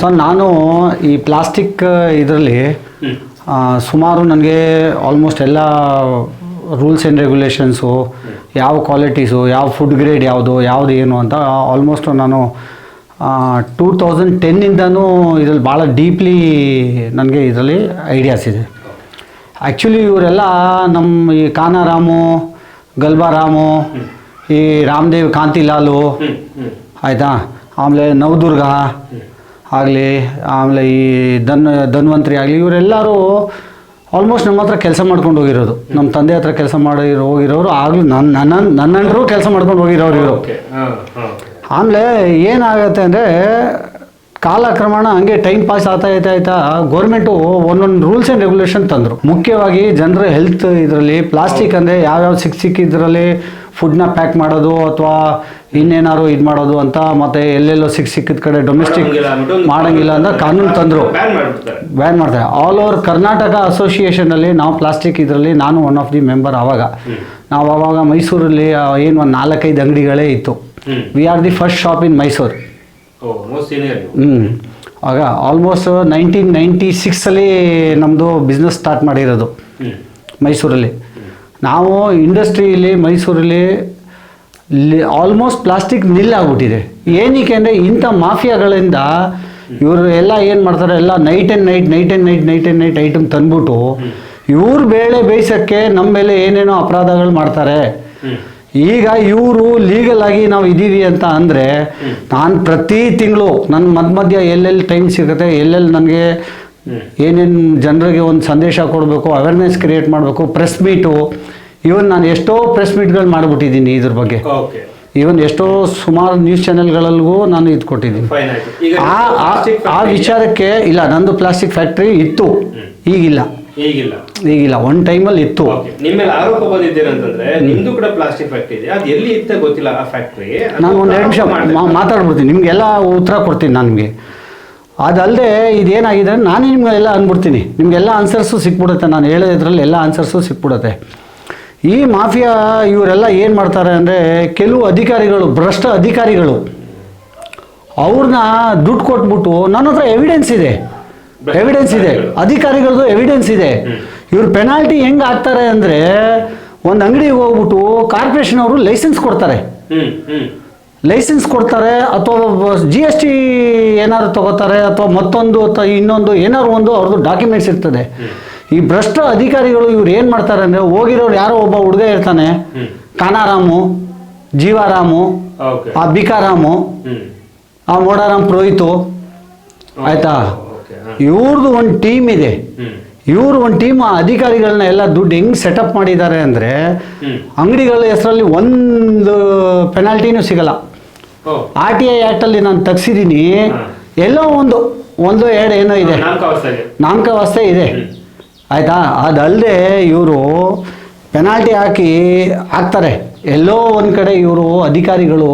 Sir ನಾನು ಈ plastic ಇದರಲ್ಲಿ ಸುಮಾರು ನನಗೆ ಆಲ್ಮೋಸ್ಟ್ ಎಲ್ಲ ರೂಲ್ಸ್ ಆ್ಯಂಡ್ ರೆಗ್ಯುಲೇಷನ್ಸು ಯಾವ ಕ್ವಾಲಿಟೀಸು ಯಾವ ಫುಡ್ ಗ್ರೇಡ್ ಯಾವುದು ಯಾವುದು ಏನು ಅಂತ ಆಲ್ಮೋಸ್ಟ್ ನಾನು ಟೂ ತೌಸಂಡ್ ಟೆನ್ನಿಂದನೂ ಇದರಲ್ಲಿ ಭಾಳ ಡೀಪ್ಲಿ ನನಗೆ ಇದರಲ್ಲಿ ಐಡಿಯಾಸ್ ಇದೆ. ಆ್ಯಕ್ಚುಲಿ ಇವರೆಲ್ಲ ನಮ್ಮ ಈ ಕಾನಾರಾಮು ಗಲ್ಬಾರಾಮು ಈ ರಾಮದೇವ್ ಕಾಂತಿಲಾಲು ಆಯಿತಾ? ಆಮೇಲೆ ನವದುರ್ಗ ಆಗಲಿ ಆಮೇಲೆ ಈ ಧನ್ ಧನ್ವಂತರಿ ಆಗಲಿ ಇವರೆಲ್ಲರೂ ಆಲ್ಮೋಸ್ಟ್ ನಮ್ಮ ಹತ್ರ ಕೆಲಸ ಮಾಡ್ಕೊಂಡು ಹೋಗಿರೋದು. ನಮ್ಮ ತಂದೆ ಹತ್ರ ಕೆಲಸ ಮಾಡಿರೋ ಹೋಗಿರೋರು ಆಗಲೂ ನನ್ನ ನನ್ನ ನನ್ನಂಡ್ರು ಕೆಲಸ ಮಾಡ್ಕೊಂಡು ಹೋಗಿರೋರು ಇವರು. ಆಮೇಲೆ ಏನಾಗುತ್ತೆ ಅಂದರೆ ಕಾಲಕ್ರಮಣ ಹಂಗೆ ಟೈಮ್ ಪಾಸ್ ಆಗ್ತಾ ಆಯ್ತಾ ಆಯ್ತಾ ಗೌರ್ಮೆಂಟು ಒಂದೊಂದು ರೂಲ್ಸ್ ಆ್ಯಂಡ್ ರೆಗ್ಯುಲೇಷನ್ ತಂದರು. ಮುಖ್ಯವಾಗಿ ಜನರ ಹೆಲ್ತ್ ಇದರಲ್ಲಿ ಪ್ಲಾಸ್ಟಿಕ್ ಅಂದರೆ ಯಾವ್ಯಾವ ಸಿಕ್ಕ ಸಿಕ್ಕಿದ್ರಲ್ಲಿ ಫುಡ್ನ ಪ್ಯಾಕ್ ಮಾಡೋದು ಅಥವಾ ಇನ್ನೇನಾದ್ರು ಇದು ಮಾಡೋದು ಅಂತ ಮತ್ತೆ ಎಲ್ಲೆಲ್ಲೋ ಸಿಕ್ಕ ಸಿಕ್ಕಿದ ಕಡೆ ಡೊಮೆಸ್ಟಿಕ್ ಮಾಡಂಗಿಲ್ಲ ಅಂತ ಕಾನೂನು ತಂದರು. ಬ್ಯಾನ್ ಮಾಡ್ತಾರೆ. ಆಲ್ ಓವರ್ ಕರ್ನಾಟಕ ಅಸೋಸಿಯೇಷನಲ್ಲಿ ನಾವು ಪ್ಲಾಸ್ಟಿಕ್ ಇದರಲ್ಲಿ ನಾನು ಒನ್ ಆಫ್ ದಿ ಮೆಂಬರ್ ಆವಾಗ. ನಾವು ಆವಾಗ ಮೈಸೂರಲ್ಲಿ ಏನು ಒಂದು ನಾಲ್ಕೈದು ಅಂಗಡಿಗಳೇ ಇತ್ತು. We are the first shop in Mysuru ಹ್ಞೂ ಆಗ ಆಲ್ಮೋಸ್ಟ್ ನೈನ್ಟೀನ್ ನೈಂಟಿ ಸಿಕ್ಸಲ್ಲಿ ನಮ್ಮದು ಬಿಸ್ನೆಸ್ ಸ್ಟಾರ್ಟ್ ಮಾಡಿರೋದು. ಮೈಸೂರಲ್ಲಿ. ನಾವು ಇಂಡಸ್ಟ್ರಿಯಲ್ಲಿ ಮೈಸೂರಲ್ಲಿ ಆಲ್ಮೋಸ್ಟ್ ಪ್ಲಾಸ್ಟಿಕ್ ನಿಲ್ ಆಗ್ಬಿಟ್ಟಿದೆ. ಏನಕ್ಕೆ ಅಂದರೆ ಇಂಥ ಮಾಫಿಯಾಗಳಿಂದ ಇವರು ಎಲ್ಲ ಏನು ಮಾಡ್ತಾರೆ, ಎಲ್ಲ night and night night and night night and night item ತಂದ್ಬಿಟ್ಟು ಇವ್ರ ಬೇಳೆ ಬೇಯಿಸೋಕ್ಕೆ ನಮ್ಮ ಮೇಲೆ ಏನೇನೋ ಅಪರಾಧಗಳು ಮಾಡ್ತಾರೆ. ಈಗ ಇವರು ಲೀಗಲ್ ಆಗಿ ನಾವು ಇದ್ದೀವಿ ಅಂತ ಅಂದರೆ ನಾನು ಪ್ರತಿ ತಿಂಗಳು ನನ್ನ ಮಧ್ಯ ಮಧ್ಯ ಎಲ್ಲೆಲ್ಲಿ ಟೈಮ್ ಸಿಗುತ್ತೆ, ಎಲ್ಲೆಲ್ಲಿ ನನಗೆ ಏನೇನು ಜನರಿಗೆ ಒಂದು ಸಂದೇಶ ಕೊಡಬೇಕು ಅವೇರ್ನೆಸ್ ಕ್ರಿಯೇಟ್ ಮಾಡಬೇಕು ಪ್ರೆಸ್ ಮೀಟು ಇವನ್ ನಾನು ಎಷ್ಟೋ ಪ್ರೆಸ್ ಮೀಟ್ಗಳು ಮಾಡಿಬಿಟ್ಟಿದ್ದೀನಿ ಇದ್ರ ಬಗ್ಗೆ. ಇವನ್ ಎಷ್ಟೋ ಸುಮಾರು ನ್ಯೂಸ್ ಚಾನೆಲ್ಗಳಲ್ಲಿಗೂ ನಾನು ಇದು ಕೊಟ್ಟಿದ್ದೀನಿ. ಆ ಆ- ವಿಚಾರಕ್ಕೆ ಇಲ್ಲ ನಂದು ಪ್ಲಾಸ್ಟಿಕ್ ಫ್ಯಾಕ್ಟ್ರಿ ಇತ್ತು. ಈಗಿಲ್ಲ. ಈಗಿಲ್ಲ. ಈಗಿಲ್ಲ. ಒನ್ ಟೈಮಲ್ಲಿ ಇತ್ತು. ಓಕೆ ನಿಮ್ಮ ಮೇಲೆ ಆರೋಪ ಬಂದಿದ್ದೀರಂತಂದ್ರೆ ನಿಮ್ದು ಕೂಡ ಪ್ಲಾಸ್ಟಿಕ್ ಫ್ಯಾಕ್ಟ್ರಿ ಇದೆ. ಅದು ಎಲ್ಲಿ ಇತ್ತ ಗೊತ್ತಿಲ್ಲ ಆ ಫ್ಯಾಕ್ಟ್ರಿ ನಾನು ಒಂದು ಎರಡು ನಿಮಿಷ ಮಾತಾಡ್ಬಿಡ್ತೀನಿ. ನಿಮಗೆಲ್ಲ ಉತ್ತರ ಕೊಡ್ತೀನಿ ನಾನು ನಿಮಗೆ. ಅದಲ್ಲದೆ ಇದೇನಾಗಿದೆ ನಾನೇ ನಿಮಗೆಲ್ಲ ಅಂದ್ಬಿಡ್ತೀನಿ. ನಿಮಗೆಲ್ಲ ಆನ್ಸರ್ಸು ಸಿಕ್ಬಿಡುತ್ತೆ. ನಾನು ಹೇಳೋದ್ರಲ್ಲಿ ಎಲ್ಲ ಆನ್ಸರ್ಸು ಸಿಕ್ಬಿಡುತ್ತೆ. ಈ ಮಾಫಿಯಾ ಇವರೆಲ್ಲ ಏನು ಮಾಡ್ತಾರೆ ಅಂದರೆ ಕೆಲವು ಅಧಿಕಾರಿಗಳು, ಭ್ರಷ್ಟ ಅಧಿಕಾರಿಗಳು ಅವ್ರನ್ನ ದುಡ್ಡು ಕೊಟ್ಬಿಟ್ಟು ನನ್ನ ಹತ್ರ ಎವಿಡೆನ್ಸ್ ಇದೆ. ಎವಿಡೆನ್ಸ್ ಇದೆ. ಅಧಿಕಾರಿಗಳದ್ದು ಎವಿಡೆನ್ಸ್ ಇದೆ. ಇವ್ರ ಪೆನಾಲ್ಟಿ ಹೆಂಗೆ ಹಾಕ್ತಾರೆ ಅಂದರೆ ಒಂದು ಅಂಗಡಿಗೆ ಹೋಗ್ಬಿಟ್ಟು ಕಾರ್ಪೊರೇಷನ್ ಅವರು ಲೈಸೆನ್ಸ್ ಕೊಡ್ತಾರೆ. ಲೈಸೆನ್ಸ್ ಕೊಡ್ತಾರೆ, ಅಥವಾ ಜಿ ಎಸ್ ಟಿ ಏನಾದ್ರು ತಗೋತಾರೆ, ಅಥವಾ ಮತ್ತೊಂದು, ಅಥವಾ ಇನ್ನೊಂದು, ಏನಾದ್ರು ಒಂದು ಅವ್ರದ್ದು ಡಾಕ್ಯುಮೆಂಟ್ಸ್ ಇರ್ತದೆ. ಈ ಭ್ರಷ್ಟ ಅಧಿಕಾರಿಗಳು ಇವ್ರು ಏನು ಮಾಡ್ತಾರೆ ಅಂದರೆ ಹೋಗಿರೋರು ಯಾರೋ ಒಬ್ಬ ಹುಡುಗ ಇರ್ತಾನೆ. ಕಾನಾರಾಮು ಜೀವಾರಾಮು ಆ ಬಿಕಾರಾಮು ಆ ಮೋಡಾರಾಮ್ ಪುರೋಹಿತು. ಆಯ್ತಾ? ಇವ್ರದ್ದು ಒಂದು ಟೀಮ್ ಇದೆ. ಇವ್ರ ಒಂದು ಟೀಮ್ ಆ ಅಧಿಕಾರಿಗಳನ್ನ ಎಲ್ಲ ದುಡ್ಡು ಹೆಂಗ್ ಸೆಟಪ್ ಮಾಡಿದ್ದಾರೆ ಅಂದರೆ ಅಂಗಡಿಗಳ ಹೆಸರಲ್ಲಿ ಒಂದು ಪೆನಾಲ್ಟಿನೂ ಸಿಗಲ್ಲ. ಆರ್ ಟಿ ಐ ಆ್ಯಕ್ಟಲ್ಲಿ ನಾನು ತೆಗ್ಸಿದ್ದೀನಿ ಎಲ್ಲೋ ಒಂದು ಒಂದು ಎರಡು ಏನೋ ಇದೆ. ನಾಮಕ ನಾಮಕಾವಸ್ಥೆ ಇದೆ. ಆಯಿತಾ? ಅದಲ್ಲದೆ ಇವರು ಪೆನಾಲ್ಟಿ ಹಾಕಿ ಹಾಕ್ತಾರೆ. ಎಲ್ಲೋ ಒಂದು ಕಡೆ ಇವರು ಅಧಿಕಾರಿಗಳು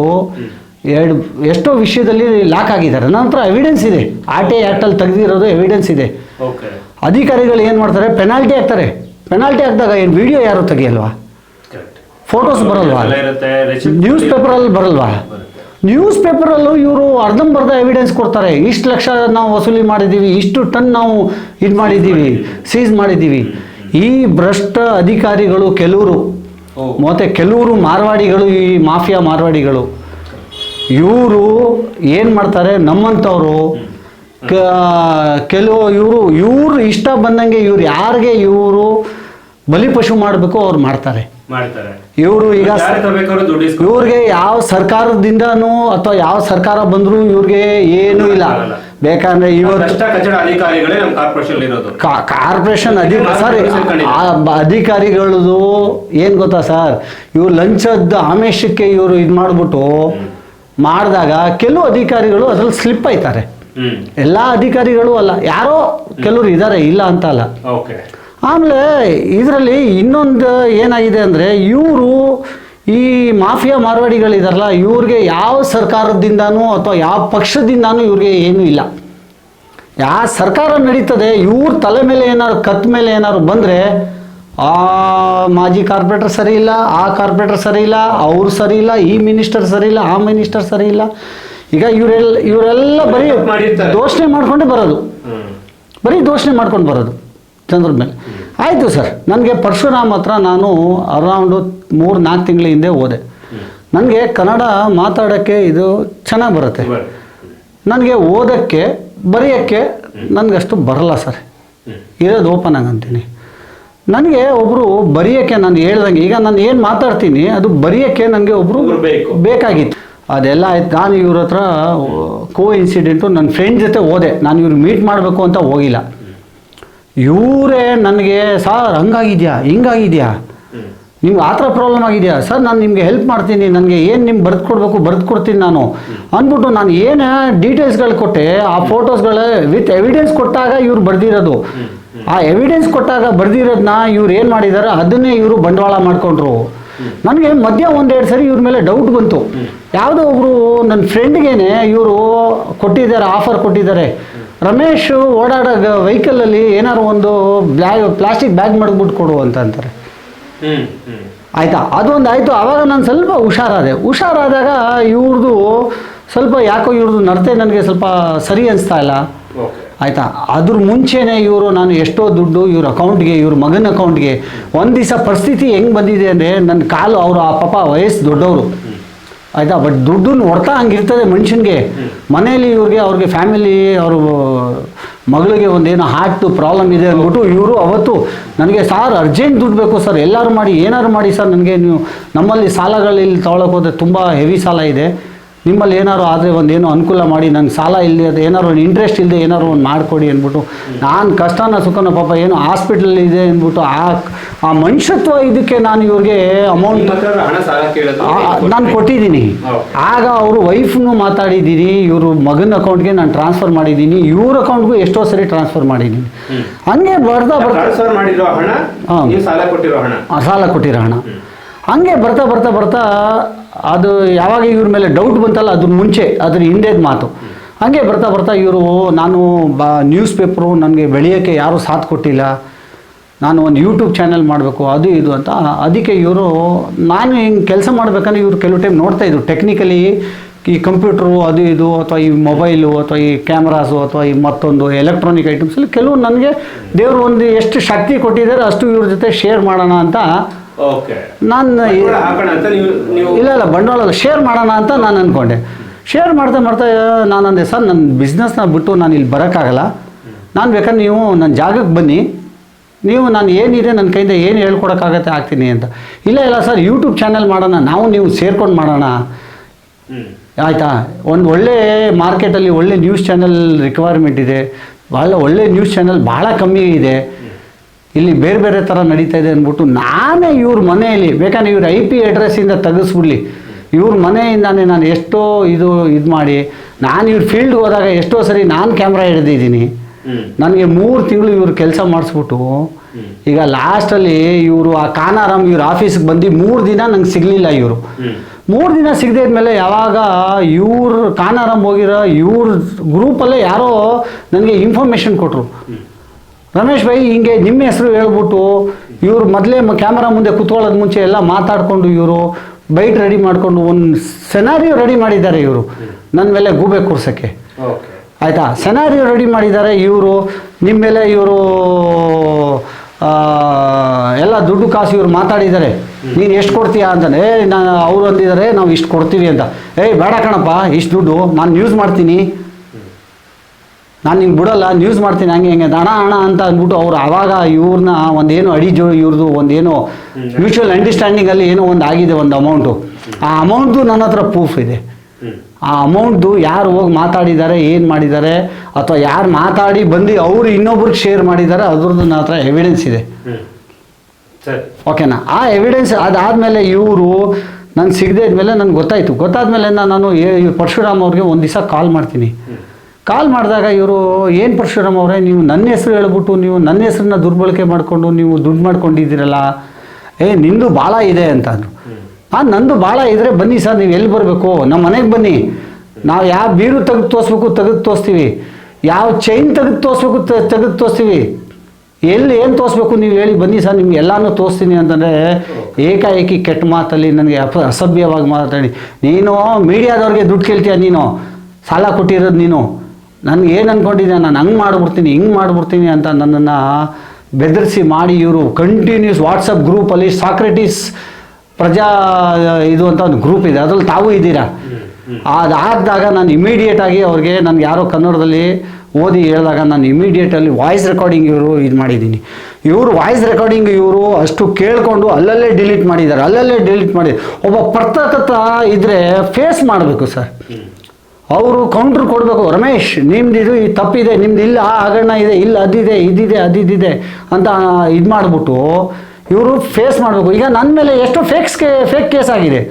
ಎರಡು ಎಷ್ಟೋ ವಿಷಯದಲ್ಲಿ ಲಾಕ್ ಆಗಿದ್ದಾರೆ. ನನ್ನ ಹತ್ರ ಎವಿಡೆನ್ಸ್ ಇದೆ. ಆರ್ ಟಿ ಐ ಆ್ಯಕ್ಟಲ್ಲಿ ತೆಗೆದಿರೋದು ಎವಿಡೆನ್ಸ್ ಇದೆ. ಅಧಿಕಾರಿಗಳು ಏನು ಮಾಡ್ತಾರೆ? ಪೆನಾಲ್ಟಿ ಹಾಕ್ತಾರೆ. ಪೆನಾಲ್ಟಿ ಹಾಕಿದಾಗ ಏನು ವಿಡಿಯೋ ಯಾರು ತೆಗಿಯಲ್ವಾ? ಫೋಟೋಸ್ ಬರಲ್ವಾ? ನ್ಯೂಸ್ ಪೇಪರಲ್ಲಿ ಬರಲ್ವಾ. ನ್ಯೂಸ್ ಪೇಪರಲ್ಲೂ ಇವರು ಅರ್ಧಂಬರ್ಧ ಎವಿಡೆನ್ಸ್ ಕೊಡ್ತಾರೆ. ಇಷ್ಟು ಲಕ್ಷ ನಾವು ವಸೂಲಿ ಮಾಡಿದ್ದೀವಿ ಇಷ್ಟು ಟನ್ ನಾವು ಇದು ಮಾಡಿದ್ದೀವಿ ಸೀಸ್ ಮಾಡಿದ್ದೀವಿ. ಈ ಭ್ರಷ್ಟ ಅಧಿಕಾರಿಗಳು ಕೆಲವರು ಮತ್ತು ಕೆಲವರು ಮಾರ್ವಾಡಿಗಳು ಈ ಮಾಫಿಯಾ ಮಾರ್ವಾಡಿಗಳು ಇವರು ಏನು ಮಾಡ್ತಾರೆ ನಮ್ಮಂಥವರು ಕೆಲವು ಇವರು ಇವರು ಇಷ್ಟ ಬಂದಂಗೆ ಇವ್ರು ಯಾರಿಗೆ ಇವರು ಬಲಿಪಶು ಮಾಡಬೇಕು ಅವ್ರು ಮಾಡ್ತಾರೆ. ಇವರು ಈಗ ಇವ್ರಿಗೆ ಯಾವ ಸರ್ಕಾರದಿಂದನೂ ಅಥವಾ ಯಾವ ಸರ್ಕಾರ ಬಂದರೂ ಇವ್ರಿಗೆ ಏನು ಇಲ್ಲ. ಬೇಕಂದ್ರೆ ಇವತ್ತು ಕಾರ್ಪೊರೇಷನ್ ಸಾರಿ ಅಧಿಕಾರಿಗಳದು ಏನು ಗೊತ್ತಾ ಸರ್? ಇವ್ರು ಲಂಚದ ಆಮೇಶಕ್ಕೆ ಇವರು ಇದು ಮಾಡ್ಬಿಟ್ಟು ಮಾಡಿದಾಗ ಕೆಲವು ಅಧಿಕಾರಿಗಳು ಅದ್ರಲ್ಲಿ ಸ್ಲಿಪ್ ಆಯ್ತಾರೆ. ಎಲ್ಲಾ ಅಧಿಕಾರಿಗಳು ಅಲ್ಲ. ಯಾರೋ ಕೆಲವರು ಇದ್ದಾರೆ ಇಲ್ಲ ಅಂತ ಅಲ್ಲ ಆಮೇಲೆ ಇದರಲ್ಲಿ ಇನ್ನೊಂದು ಏನಾಗಿದೆ ಅಂದರೆ ಇವರು ಈ ಮಾಫಿಯಾ ಮಾರ್ವಾಡಿಗಳಿದಾರಲ್ಲ ಇವ್ರಿಗೆ ಯಾವ ಸರ್ಕಾರದಿಂದನೂ ಅಥವಾ ಯಾವ ಪಕ್ಷದಿಂದನೂ ಇವ್ರಿಗೆ ಏನೂ ಇಲ್ಲ. ಯಾವ ಸರ್ಕಾರ ನಡೀತದೆ ಇವ್ರ ತಲೆ ಮೇಲೆ ಏನಾದ್ರು ಕತ್ ಮೇಲೆ ಏನಾದ್ರು ಬಂದರೆ ಆ ಮಾಜಿ ಕಾರ್ಪೊರೇಟರ್ ಸರಿ ಇಲ್ಲ ಆ ಕಾರ್ಪೊರೇಟರ್ ಸರಿ ಇಲ್ಲ ಅವ್ರು ಸರಿ ಇಲ್ಲ ಈ ಮಿನಿಸ್ಟರ್ ಸರಿ ಇಲ್ಲ ಆ ಮಿನಿಸ್ಟರ್ ಸರಿ ಇಲ್ಲ. ಈಗ ಇವರೆಲ್ಲ ಇವರೆಲ್ಲ ಬರೀ ದೋಷಣೆ ಮಾಡ್ಕೊಂಡೇ ಬರೋದು. ಬರೀ ದೋಷಣೆ ಮಾಡ್ಕೊಂಡು ಬರೋದು ಚಂದ್ರದ ಮೇಲೆ. ಆಯಿತು ಸರ್. ನನಗೆ ಪರಶುರಾಮ್ ಹತ್ರ ನಾನು ಅರೌಂಡು ಮೂರು ನಾಲ್ಕು ತಿಂಗಳ ಹಿಂದೆ ಹೋದೆ. ನನಗೆ ಕನ್ನಡ ಮಾತಾಡೋಕ್ಕೆ ಇದು ಚೆನ್ನಾಗಿ ಬರುತ್ತೆ. ಬರ್- ನನಗೆ ಓದೋಕ್ಕೆ ಬರೆಯೋಕ್ಕೆ ನನಗಷ್ಟು ಬರಲ್ಲ ಸರ್. ಇರೋದು ಓಪನ್ ಆಗಂತೀನಿ. ನನಗೆ ಒಬ್ಬರು ಬರೆಯೋಕ್ಕೆ ನಾನು ಹೇಳ್ದಂಗೆ ಈಗ ನಾನು ಏನು ಮಾತಾಡ್ತೀನಿ ಅದು ಬರೆಯೋಕ್ಕೆ ನನಗೆ ಒಬ್ಬರು. ಬೇಕಾಗಿತ್ತು. ಅದೆಲ್ಲ ಆಯ್ತು. ನಾನು ಇವ್ರ ಹತ್ರ ಕೋ ಇನ್ಸಿಡೆಂಟು ನನ್ನ ಫ್ರೆಂಡ್ ಜೊತೆ ಹೋದೆ. ನಾನು ಇವ್ರು ಮೀಟ್ ಮಾಡಬೇಕು ಅಂತ ಹೋಗಿಲ್ಲ. ಇವರೇ ನನಗೆ, ಸರ್, ಹಂಗಾಗಿದ್ಯಾ? ಹಿಂಗಾಗಿದ್ಯಾ? ನಿಮ್ಗೆ ಆ ಥರ ಪ್ರಾಬ್ಲಮ್ ಆಗಿದೆಯಾ? ಸರ್, ನಾನು ನಿಮಗೆ ಹೆಲ್ಪ್ ಮಾಡ್ತೀನಿ. ನನಗೆ ಏನು ನಿಮ್ಗೆ ಬರೆದು ಕೊಡಬೇಕು, ಬರೆದು ಕೊಡ್ತೀನಿ ನಾನು. ಅಂದ್ಬಿಟ್ಟು ನಾನು ಏನು ಡೀಟೇಲ್ಸ್ಗಳು ಕೊಟ್ಟೆ, ಆ ಫೋಟೋಸ್ಗಳ ವಿತ್ ಎವಿಡೆನ್ಸ್ ಕೊಟ್ಟಾಗ ಇವ್ರು ಬರ್ದಿರೋದು. ಆ ಎವಿಡೆನ್ಸ್ ಕೊಟ್ಟಾಗ ಬರ್ದಿರೋದನ್ನ ಇವ್ರು ಏನು ಮಾಡಿದ್ದಾರೆ ಅದನ್ನೇ ಇವರು ಬಂಡವಾಳ ಮಾಡಿಕೊಂಡ್ರು. ನನಗೆ ಮಧ್ಯ ಒಂದೆರಡು ಸರಿ ಇವ್ರ ಮೇಲೆ ಡೌಟ್ ಬಂತು. ಯಾವುದೋ ಒಬ್ಬರು ನನ್ನ ಫ್ರೆಂಡ್ಗೇನೆ ಇವರು ಕೊಟ್ಟಿದ್ದಾರೆ ಆಫರ್ ಕೊಟ್ಟಿದ್ದಾರೆ. ರಮೇಶ್ ಓಡಾಡೋ ವೆಹಿಕಲಲ್ಲಿ ಏನಾದ್ರು ಒಂದು ಬ್ಯಾಗ್ ಪ್ಲಾಸ್ಟಿಕ್ ಬ್ಯಾಗ್ ಮಾಡ್ಬಿಟ್ಟು ಕೊಡು ಅಂತ ಅಂತಾರೆ. ಆಯಿತಾ? ಅದೊಂದು ಆಯಿತು. ಆವಾಗ ನಾನು ಸ್ವಲ್ಪ ಹುಷಾರಾದೆ. ಹುಷಾರಾದಾಗ ಇವ್ರದ್ದು ಸ್ವಲ್ಪ ಯಾಕೋ ಇವ್ರದ್ದು ನಡತೆ ನನಗೆ ಸ್ವಲ್ಪ ಸರಿ ಅನಿಸ್ತಾ ಇಲ್ಲ. ಆಯಿತಾ? ಅದ್ರ ಮುಂಚೆನೇ ಇವರು ನಾನು ಎಷ್ಟೋ ದುಡ್ಡು ಇವ್ರ ಅಕೌಂಟ್ಗೆ ಇವ್ರ ಮಗನ ಅಕೌಂಟ್ಗೆ ಒಂದು ದಿವಸ ಪರಿಸ್ಥಿತಿ ಹೆಂಗೆ ಬಂದಿದೆ ಅಂದರೆ ನನ್ನ ಕಾಲು ಅವರು ಆ ಪಾಪ ವಯಸ್ಸು ದೊಡ್ಡವರು. ಆಯಿತಾ? ಬಟ್ ದುಡ್ಡನ್ನು ಹೊಡ್ತಾ ಹಂಗಿರ್ತದೆ ಮನುಷ್ಯನಿಗೆ. ಮನೇಲಿ ಇವ್ರಿಗೆ, ಅವ್ರಿಗೆ ಫ್ಯಾಮಿಲಿ ಅವರು ಮಗಳಿಗೆ ಒಂದೇನೋ ಹಾರ್ಟ್ ಪ್ರಾಬ್ಲಮ್ ಇದೆ ಅಂದ್ಬಿಟ್ಟು ಇವರು ಅವತ್ತು ನನಗೆ ಸಾರ್ ಅರ್ಜೆಂಟ್ ದುಡ್ಡು ಬೇಕು ಸರ್. ಎಲ್ಲರೂ ಮಾಡಿ ಏನಾದ್ರು ಮಾಡಿ ಸರ್. ನನಗೆ ನೀವು ನಮ್ಮಲ್ಲಿ ಸಾಲಗಳಲ್ಲಿ ತೊಗೊಳಕ್ಕೆ ಹೋದರೆ ತುಂಬ ಹೆವಿ ಸಾಲ ಇದೆ. ನಿಮ್ಮಲ್ಲಿ ಏನಾದ್ರು ಆದರೆ ಒಂದು ಏನೋ ಅನುಕೂಲ ಮಾಡಿ ನಂಗೆ ಸಾಲ ಇಲ್ಲದೆ ಏನಾದ್ರು ಒಂದು ಇಂಟ್ರೆಸ್ಟ್ ಇಲ್ಲದೆ ಏನಾದ್ರು ಒಂದು ಮಾಡಿಕೊಡಿ ಅಂದ್ಬಿಟ್ಟು ನಾನು ಕಷ್ಟನ ಸುಖನ ಪಾಪ ಏನು ಹಾಸ್ಪಿಟ್ಲಲ್ಲಿ ಇದೆ ಅಂದ್ಬಿಟ್ಟು ಆ ಆ ಮನುಷ್ಯತ್ವ ಇದಕ್ಕೆ ನಾನು ಇವ್ರಿಗೆ ಅಮೌಂಟ್ ನಾನು ಕೊಟ್ಟಿದ್ದೀನಿ. ಆಗ ಅವರು ವೈಫ್ನು ಮಾತಾಡಿದ್ದೀನಿ ಇವರು ಮಗನ ಅಕೌಂಟ್ಗೆ ನಾನು ಟ್ರಾನ್ಸ್ಫರ್ ಮಾಡಿದ್ದೀನಿ ಇವ್ರ ಅಕೌಂಟ್ಗೂ ಎಷ್ಟೋ ಸರಿ ಟ್ರಾನ್ಸ್ಫರ್ ಮಾಡಿದ್ದೀನಿ. ಹಂಗೆ ಬರ್ತಾ ಬರ್ತಾ ಸಾಲ ಕೊಟ್ಟಿರೋ ಹಣ. ಹಂಗೆ ಬರ್ತಾ ಬರ್ತಾ ಬರ್ತಾ ಅದು ಯಾವಾಗ ಇವ್ರ ಮೇಲೆ ಡೌಟ್ ಬಂತಲ್ಲ, ಅದ್ರ ಮುಂಚೆ, ಅದ್ರ ಹಿಂದೆದ ಮಾತು. ಹಂಗೆ ಬರ್ತಾ ಬರ್ತಾ ಇವರು ನಾನು ಬಾ ನ್ಯೂಸ್ ಪೇಪರು ನನಗೆ ಬೆಳೆಯೋಕ್ಕೆ ಯಾರೂ ಸಾಥ್ ಕೊಟ್ಟಿಲ್ಲ, ನಾನು ಒಂದು ಯೂಟ್ಯೂಬ್ ಚಾನೆಲ್ ಮಾಡಬೇಕು, ಅದು ಇದು ಅಂತ. ಅದಕ್ಕೆ ಇವರು, ನಾನು ಹಿಂಗೆ ಕೆಲಸ ಮಾಡ್ಬೇಕಂದ್ರೆ ಇವರು ಕೆಲವು ಟೈಮ್ ನೋಡ್ತಾ ಇದ್ರು. ಟೆಕ್ನಿಕಲಿ ಈ ಕಂಪ್ಯೂಟ್ರು ಅದು ಇದು, ಅಥವಾ ಈ ಮೊಬೈಲು ಅಥವಾ ಈ ಕ್ಯಾಮ್ರಾಸು ಅಥವಾ ಈ ಮತ್ತೊಂದು ಎಲೆಕ್ಟ್ರಾನಿಕ್ ಐಟಮ್ಸಲ್ಲಿ ಕೆಲವು ನನಗೆ ದೇವರು ಒಂದು ಎಷ್ಟು ಶಕ್ತಿ ಕೊಟ್ಟಿದ್ದಾರೆ ಅಷ್ಟು ಇವ್ರ ಜೊತೆ ಶೇರ್ ಮಾಡೋಣ ಅಂತ ನಾನು ಇಲ್ಲ ಇಲ್ಲ ಬಂಡವಾಳ ಶೇರ್ ಮಾಡೋಣ ಅಂತ ನಾನು ಅಂದ್ಕೊಂಡೆ ಶೇರ್ ಮಾಡ್ತಾ ಮಾಡ್ತಾ ನಾನು ಅಂದೆ ಸರ್ ನನ್ನ ಬಿಸ್ನೆಸ್ನ ಬಿಟ್ಟು ನಾನು ಇಲ್ಲಿ ಬರೋಕ್ಕಾಗಲ್ಲ. ನಾನು ಬೇಕಾದ್ರೆ ನೀವು ನನ್ನ ಜಾಗಕ್ಕೆ ಬನ್ನಿ. ನೀವು ನಾನು ಏನಿದೆ ನನ್ನ ಕೈಯಿಂದ ಏನು ಹೇಳ್ಕೊಡೋಕ್ಕಾಗತ್ತೆ ಆಗ್ತೀನಿ ಅಂತ. ಇಲ್ಲ ಇಲ್ಲ ಸರ್ ಯೂಟ್ಯೂಬ್ ಚಾನೆಲ್ ಮಾಡೋಣ. ನಾವು ನೀವು ಸೇರ್ಕೊಂಡು ಮಾಡೋಣ. ಆಯಿತಾ? ಒಂದು ಒಳ್ಳೆ ಮಾರ್ಕೆಟಲ್ಲಿ ಒಳ್ಳೆ ನ್ಯೂಸ್ ಚಾನೆಲ್ ರಿಕ್ವೈರ್ಮೆಂಟ್ ಇದೆ. ಭಾಳ ಒಳ್ಳೆ ನ್ಯೂಸ್ ಚಾನೆಲ್ ಭಾಳ ಕಮ್ಮಿ ಇದೆ. ಇಲ್ಲಿ ಬೇರೆ ಬೇರೆ ಥರ ನಡೀತಾ ಇದೆ ಅಂದ್ಬಿಟ್ಟು ನಾನೇ ಇವ್ರ ಮನೆಯಲ್ಲಿ ಬೇಕಾದ್ರೆ ಇವ್ರ ಐ ಪಿ ಅಡ್ರೆಸ್ಸಿಂದ ತೆಗೆಸ್ಬಿಡ್ಲಿ. ಇವ್ರ ಮನೆಯಿಂದಾನೇ ನಾನು ಎಷ್ಟೋ ಇದು ಇದು ಮಾಡಿ ನಾನು ಇವ್ರ ಫೀಲ್ಡ್ಗೆ ಹೋದಾಗ ಎಷ್ಟೋ ಸರಿ ನಾನು ಕ್ಯಾಮ್ರಾ ಹಿಡಿದಿದ್ದೀನಿ. ನನಗೆ ಮೂರು ತಿಂಗಳು ಇವ್ರು ಕೆಲಸ ಮಾಡಿಸ್ಬಿಟ್ಟು. ಈಗ ಲಾಸ್ಟಲ್ಲಿ ಇವರು ಆ ಕಾನಾರಾಮ್ ಇವ್ರ ಆಫೀಸ್ಗೆ ಬಂದು ಮೂರು ದಿನ ನಂಗೆ ಸಿಗಲಿಲ್ಲ ಇವರು. ಮೂರು ದಿನ ಸಿಗದೆ ಇದ್ಮೇಲೆ ಯಾವಾಗ ಇವ್ರ ಕಾನಾರಾಮ್ ಹೋಗಿರೋ ಇವ್ರ ಗ್ರೂಪಲ್ಲೇ ಯಾರೋ ನನಗೆ ಇನ್ಫಾರ್ಮೇಷನ್ ಕೊಟ್ಟರು ರಮೇಶ್ ಭಾಯಿ ಹಿಂಗೆ ನಿಮ್ಮ ಹೆಸರು ಹೇಳ್ಬಿಟ್ಟು ಇವರು ಮೊದಲೇ ಕ್ಯಾಮರಾ ಮುಂದೆ ಕುತ್ಕೊಳ್ಳೋದು ಮುಂಚೆ ಎಲ್ಲ ಮಾತಾಡಿಕೊಂಡು ಇವರು ಬೈಟ್ ರೆಡಿ ಮಾಡಿಕೊಂಡು ಒಂದು ಸೆನಾರಿಯೋ ರೆಡಿ ಮಾಡಿದ್ದಾರೆ ಇವರು. ನನ್ನ ಮೇಲೆ ಗೂಬೆ ಕೂರ್ಸೋಕ್ಕೆ. ಆಯಿತಾ? ಸೆನಾರಿಯೋ ರೆಡಿ ಮಾಡಿದ್ದಾರೆ ಇವರು. ನಿಮ್ಮ ಮೇಲೆ ಇವರು ಎಲ್ಲ ದುಡ್ಡು ಕಾಸು ಇವರು ಮಾತಾಡಿದ್ದಾರೆ. ನೀನು ಎಷ್ಟು ಕೊಡ್ತೀಯಾ ಅಂತಾನೆ. ಏ ನಾನು ಅವ್ರು ಅಂದಿದ್ದಾರೆ ನಾವು ಇಷ್ಟು ಕೊಡ್ತೀವಿ ಅಂತ. ಏಯ್ ಬೇಡ ಕಣಪ್ಪ ಇಷ್ಟು ದುಡ್ಡು. ನಾನು ಯೂಸ್ ಮಾಡ್ತೀನಿ. ನಾನು ನಿಂಗೆ ಬಿಡಲ್ಲ ನ್ಯೂಸ್ ಮಾಡ್ತೀನಿ ಹಂಗೆ ಹಿಂಗೆ. ಹಣ ಹಣ ಅಂತ ಅಂದ್ಬಿಟ್ಟು ಅವ್ರು ಆವಾಗ ಇವ್ರನ್ನ ಒಂದೇನು ಅಡಿ ಜೋ ಇವ್ರದ್ದು ಒಂದೇನು ಮ್ಯೂಚುವಲ್ ಅಂಡರ್ಸ್ಟ್ಯಾಂಡಿಂಗಲ್ಲಿ ಏನೋ ಒಂದು ಆಗಿದೆ ಒಂದು ಅಮೌಂಟು ಆ ಅಮೌಂಟ್ದು ನನ್ನ ಹತ್ರ ಪ್ರೂಫ್ ಇದೆ. ಆ ಅಮೌಂಟ್ದು ಯಾರು ಹೋಗಿ ಮಾತಾಡಿದ್ದಾರೆ ಏನು ಮಾಡಿದ್ದಾರೆ ಅಥವಾ ಯಾರು ಮಾತಾಡಿ ಬಂದು ಅವರು ಇನ್ನೊಬ್ರಿಗೆ ಶೇರ್ ಮಾಡಿದ್ದಾರೆ ಅದ್ರದ್ದು ನನ್ನ ಹತ್ರ ಎವಿಡೆನ್ಸ್ ಇದೆ. ಸರಿ. ಓಕೆನಾ ಆ ಎವಿಡೆನ್ಸ್ ಅದಾದಮೇಲೆ ಇವರು ನಾನು ಸಿಗದೆ ಇದ್ಮೇಲೆ ನನಗೆ ಗೊತ್ತಾಯಿತು. ಗೊತ್ತಾದ್ಮೇಲೆ ನಾನು ಪರಶುರಾಮ್ ಅವ್ರಿಗೆ ಒಂದು ದಿವಸ ಕಾಲ್ ಮಾಡ್ತೀನಿ. ಕಾಲ್ ಮಾಡಿದಾಗ ಇವರು, ಏನು ಪರಶುರಾಮ್ ಅವರೇ, ನೀವು ನನ್ನ ಹೆಸರು ಹೇಳ್ಬಿಟ್ಟು ನೀವು ನನ್ನ ಹೆಸರನ್ನ ದುರ್ಬಳಕೆ ಮಾಡಿಕೊಂಡು ನೀವು ದುಡ್ಡು ಮಾಡ್ಕೊಂಡಿದ್ದೀರಲ್ಲ, ಏ, ನಿಂದು ಭಾಳ ಇದೆ ಅಂತ ಅಂದರು ನಂದು ಭಾಳ ಇದ್ರೆ ಬನ್ನಿ ಸರ್, ನೀವು ಎಲ್ಲಿ ಬರಬೇಕು? ನಮ್ಮ ಮನೆಗೆ ಬನ್ನಿ. ನಾವು ಯಾವ ಬೀರು ತೆಗೆದು ತೋರಿಸ್ಬೇಕು ತೆಗೆದು ತೋರಿಸ್ತೀವಿ ಯಾವ ಚೈನ್ ತೆಗೆದು ತೋರಿಸ್ಬೇಕು ತೆಗೆದು ತೋರಿಸ್ತೀವಿ ಎಲ್ಲಿ ಏನು ತೋರಿಸ್ಬೇಕು ನೀವು ಹೇಳಿ ಬನ್ನಿ ಸರ್, ನಿಮ್ಗೆ ಎಲ್ಲಾನು ತೋರಿಸ್ತೀನಿ ಅಂತಂದರೆ ಏಕಾಏಕಿ ಕೆಟ್ಟ ಮಾತಲ್ಲಿ ನನಗೆ ಅಪ, ಅಸಭ್ಯವಾಗಿ ಮಾತಾಡಿ. ನೀನು ಮೀಡಿಯಾದವ್ರಿಗೆ ದುಡ್ಡು ಕೇಳ್ತೀಯ ನೀನು? ಸಾಲ ಕೊಟ್ಟಿರೋದು ನೀನು? ನನಗೆ ಏನು ಅಂದ್ಕೊಂಡಿದ್ದೆ ನಾನು ಹಂಗೆ ಮಾಡಿಬಿಡ್ತೀನಿ ಹಿಂಗೆ ಮಾಡಿಬಿಡ್ತೀನಿ ಅಂತ ನನ್ನನ್ನು ಬೆದರಿಸಿ ಮಾಡಿ ಇವರು ಕಂಟಿನ್ಯೂಸ್ ವಾಟ್ಸಪ್ ಗ್ರೂಪಲ್ಲಿ ಸಾಕ್ರೆಟಿಸ್ ಪ್ರಜಾ ಇದು ಅಂತ ಒಂದು ಗ್ರೂಪ್ ಇದೆ. ಅದ್ರಲ್ಲಿ ತಾವು ಇದ್ದೀರಾ? ಅದಾದಾಗ ನಾನು ಇಮಿಡಿಯೇಟಾಗಿ ಅವ್ರಿಗೆ ನನಗೆ ಯಾರೋ ಕನ್ನಡದಲ್ಲಿ ಓದಿ ಹೇಳಿದಾಗ ನಾನು ಇಮಿಡಿಯೇಟಲ್ಲಿ ವಾಯ್ಸ್ ರೆಕಾರ್ಡಿಂಗ್ ಇವರು ಇದು ಮಾಡಿದ್ದೀನಿ. ಇವರು ವಾಯ್ಸ್ ರೆಕಾರ್ಡಿಂಗ್ ಇವರು ಅಷ್ಟು ಕೇಳಿಕೊಂಡು ಅಲ್ಲಲ್ಲೇ ಡಿಲೀಟ್ ಮಾಡಿದ್ದಾರೆ ಅಲ್ಲಲ್ಲೇ ಡಿಲೀಟ್ ಮಾಡಿ ಒಬ್ಬ ಪತ್ರಕರ್ತ ಇದ್ದರೆ ಫೇಸ್ ಮಾಡಬೇಕು ಸರ್. ಅವರು ಕೌಂಟ್ರ್ ಕೊಡಬೇಕು, ರಮೇಶ್ ನಿಮ್ದು ಇದು ಈ ತಪ್ಪಿದೆ, ನಿಮ್ದು ಇಲ್ಲ, ಆ ಹಗರಣ ಇದೆ, ಇಲ್ಲ ಅದಿದೆ, ಇದಿದೆ ಅದಿದೆ ಅಂತ ಇದು ಮಾಡಿಬಿಟ್ಟು ಇವರು ಫೇಸ್ ಮಾಡಬೇಕು. ಈಗ ನನ್ನ ಮೇಲೆ ಎಷ್ಟು ಫೇಕ್ಸ್ಗೆ ಫೇಕ್ ಕೇಸ್ ಆಗಿದೆ.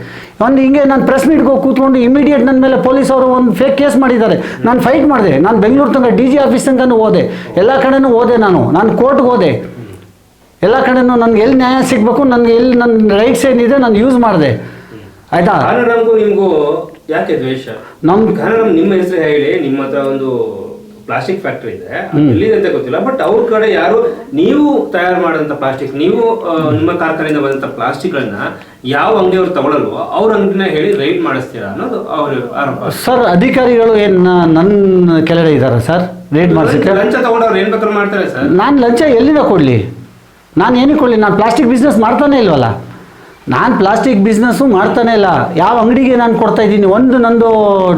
ಒಂದು ಹಿಂಗೆ ನಾನು ಪ್ರೆಸ್ ಮೀಟ್ಗೆ ಹೋಗಿ ಕೂತ್ಕೊಂಡು ಇಮಿಡಿಯೇಟ್ ನನ್ನ ಮೇಲೆ ಪೊಲೀಸ್ ಅವರು ಒಂದು ಫೇಕ್ ಕೇಸ್ ಮಾಡಿದ್ದಾರೆ. ನಾನು ಫೈಟ್ ಮಾಡಿದೆ. ನಾನು ಬೆಂಗಳೂರು ತನಕ ಡಿ ಜಿ ಆಫೀಸ್ ತನಕನೂ ಹೋದೆ. ಎಲ್ಲ ಕಡೆನೂ ಹೋದೆ ನಾನು. ನಾನು ಕೋರ್ಟ್ಗೆ ಹೋದೆ. ಎಲ್ಲ ಕಡೆನೂ ನನಗೆ ಎಲ್ಲಿ ನ್ಯಾಯ ಸಿಗಬೇಕು, ನನಗೆ ಎಲ್ಲಿ ನನ್ನ ರೈಟ್ಸ್ ಏನಿದೆ, ನಾನು ಯೂಸ್ ಮಾಡಿದೆ. ಆಯಿತಾ? ನಿಮ್ಗೂ ಯಾಕೆ ದ್ವೇಷ? ನಮ್ಮ ಕಾರಣ ನಿಮ್ಮ ಹೆಸರು ಹೇಳಿ ನಿಮ್ಮ ಹತ್ರ ಒಂದು ಪ್ಲಾಸ್ಟಿಕ್ ಫ್ಯಾಕ್ಟರಿ ಇದೆ ಎಲ್ಲಿದೆ ಅಂತ ಗೊತ್ತಿಲ್ಲ ಬಟ್ ಅವ್ರ ಕಡೆ ಯಾರು ನೀವು ತಯಾರು ಮಾಡಿದಂತ ಪ್ಲಾಸ್ಟಿಕ್ ನೀವು ನಿಮ್ಮ ಕಾರ್ಖಾನೆಯಿಂದ ಬಂದಂತ ಪ್ಲಾಸ್ಟಿಕ್ ಗಳನ್ನ ಯಾವ ಅಂಗಡಿಯವರು ತಗೊಳ್ಳಲ್ವೋ ಅವ್ರ ಅಂಗಡಿನ ಹೇಳಿ ರೈಡ್ ಮಾಡಿಸ್ತೀರಾ ಅನ್ನೋದು ಅವ್ರ ಆರೋಪ. ಸರ್ ಅಧಿಕಾರಿಗಳು ಏನು ನನ್ನ ಕೆಳಗಡೆ ಇದ್ದಾರೆ ಸರ್? ರೇಟ್ ಮಾಡಿಸಕ್ಕೆ? ಲಂಚ ತಗೊಂಡವ್ರು ಏನ್ ಬೇಕಾದ್ರೂ ಮಾಡ್ತಾರೆ ಸರ್. ನಾನು ಲಂಚ ಎಲ್ಲಿಂದ ಕೊಡ್ಲಿ? ನಾನು ಏನಕ್ಕೆ ಕೊಡ್ಲಿ? ನಾನು ಪ್ಲಾಸ್ಟಿಕ್ ಬಿಸ್ನೆಸ್ ಮಾಡ್ತಾನೆ ಇಲ್ವಲ್ಲ? ನಾನು ಪ್ಲಾಸ್ಟಿಕ್ ಬಿಸ್ನೆಸ್ಸು ಮಾಡ್ತಾನೆ ಇಲ್ಲ. ಯಾವ ಅಂಗಡಿಗೆ ನಾನು ಕೊಡ್ತಾ ಇದ್ದೀನಿ? ಒಂದು ನಂದು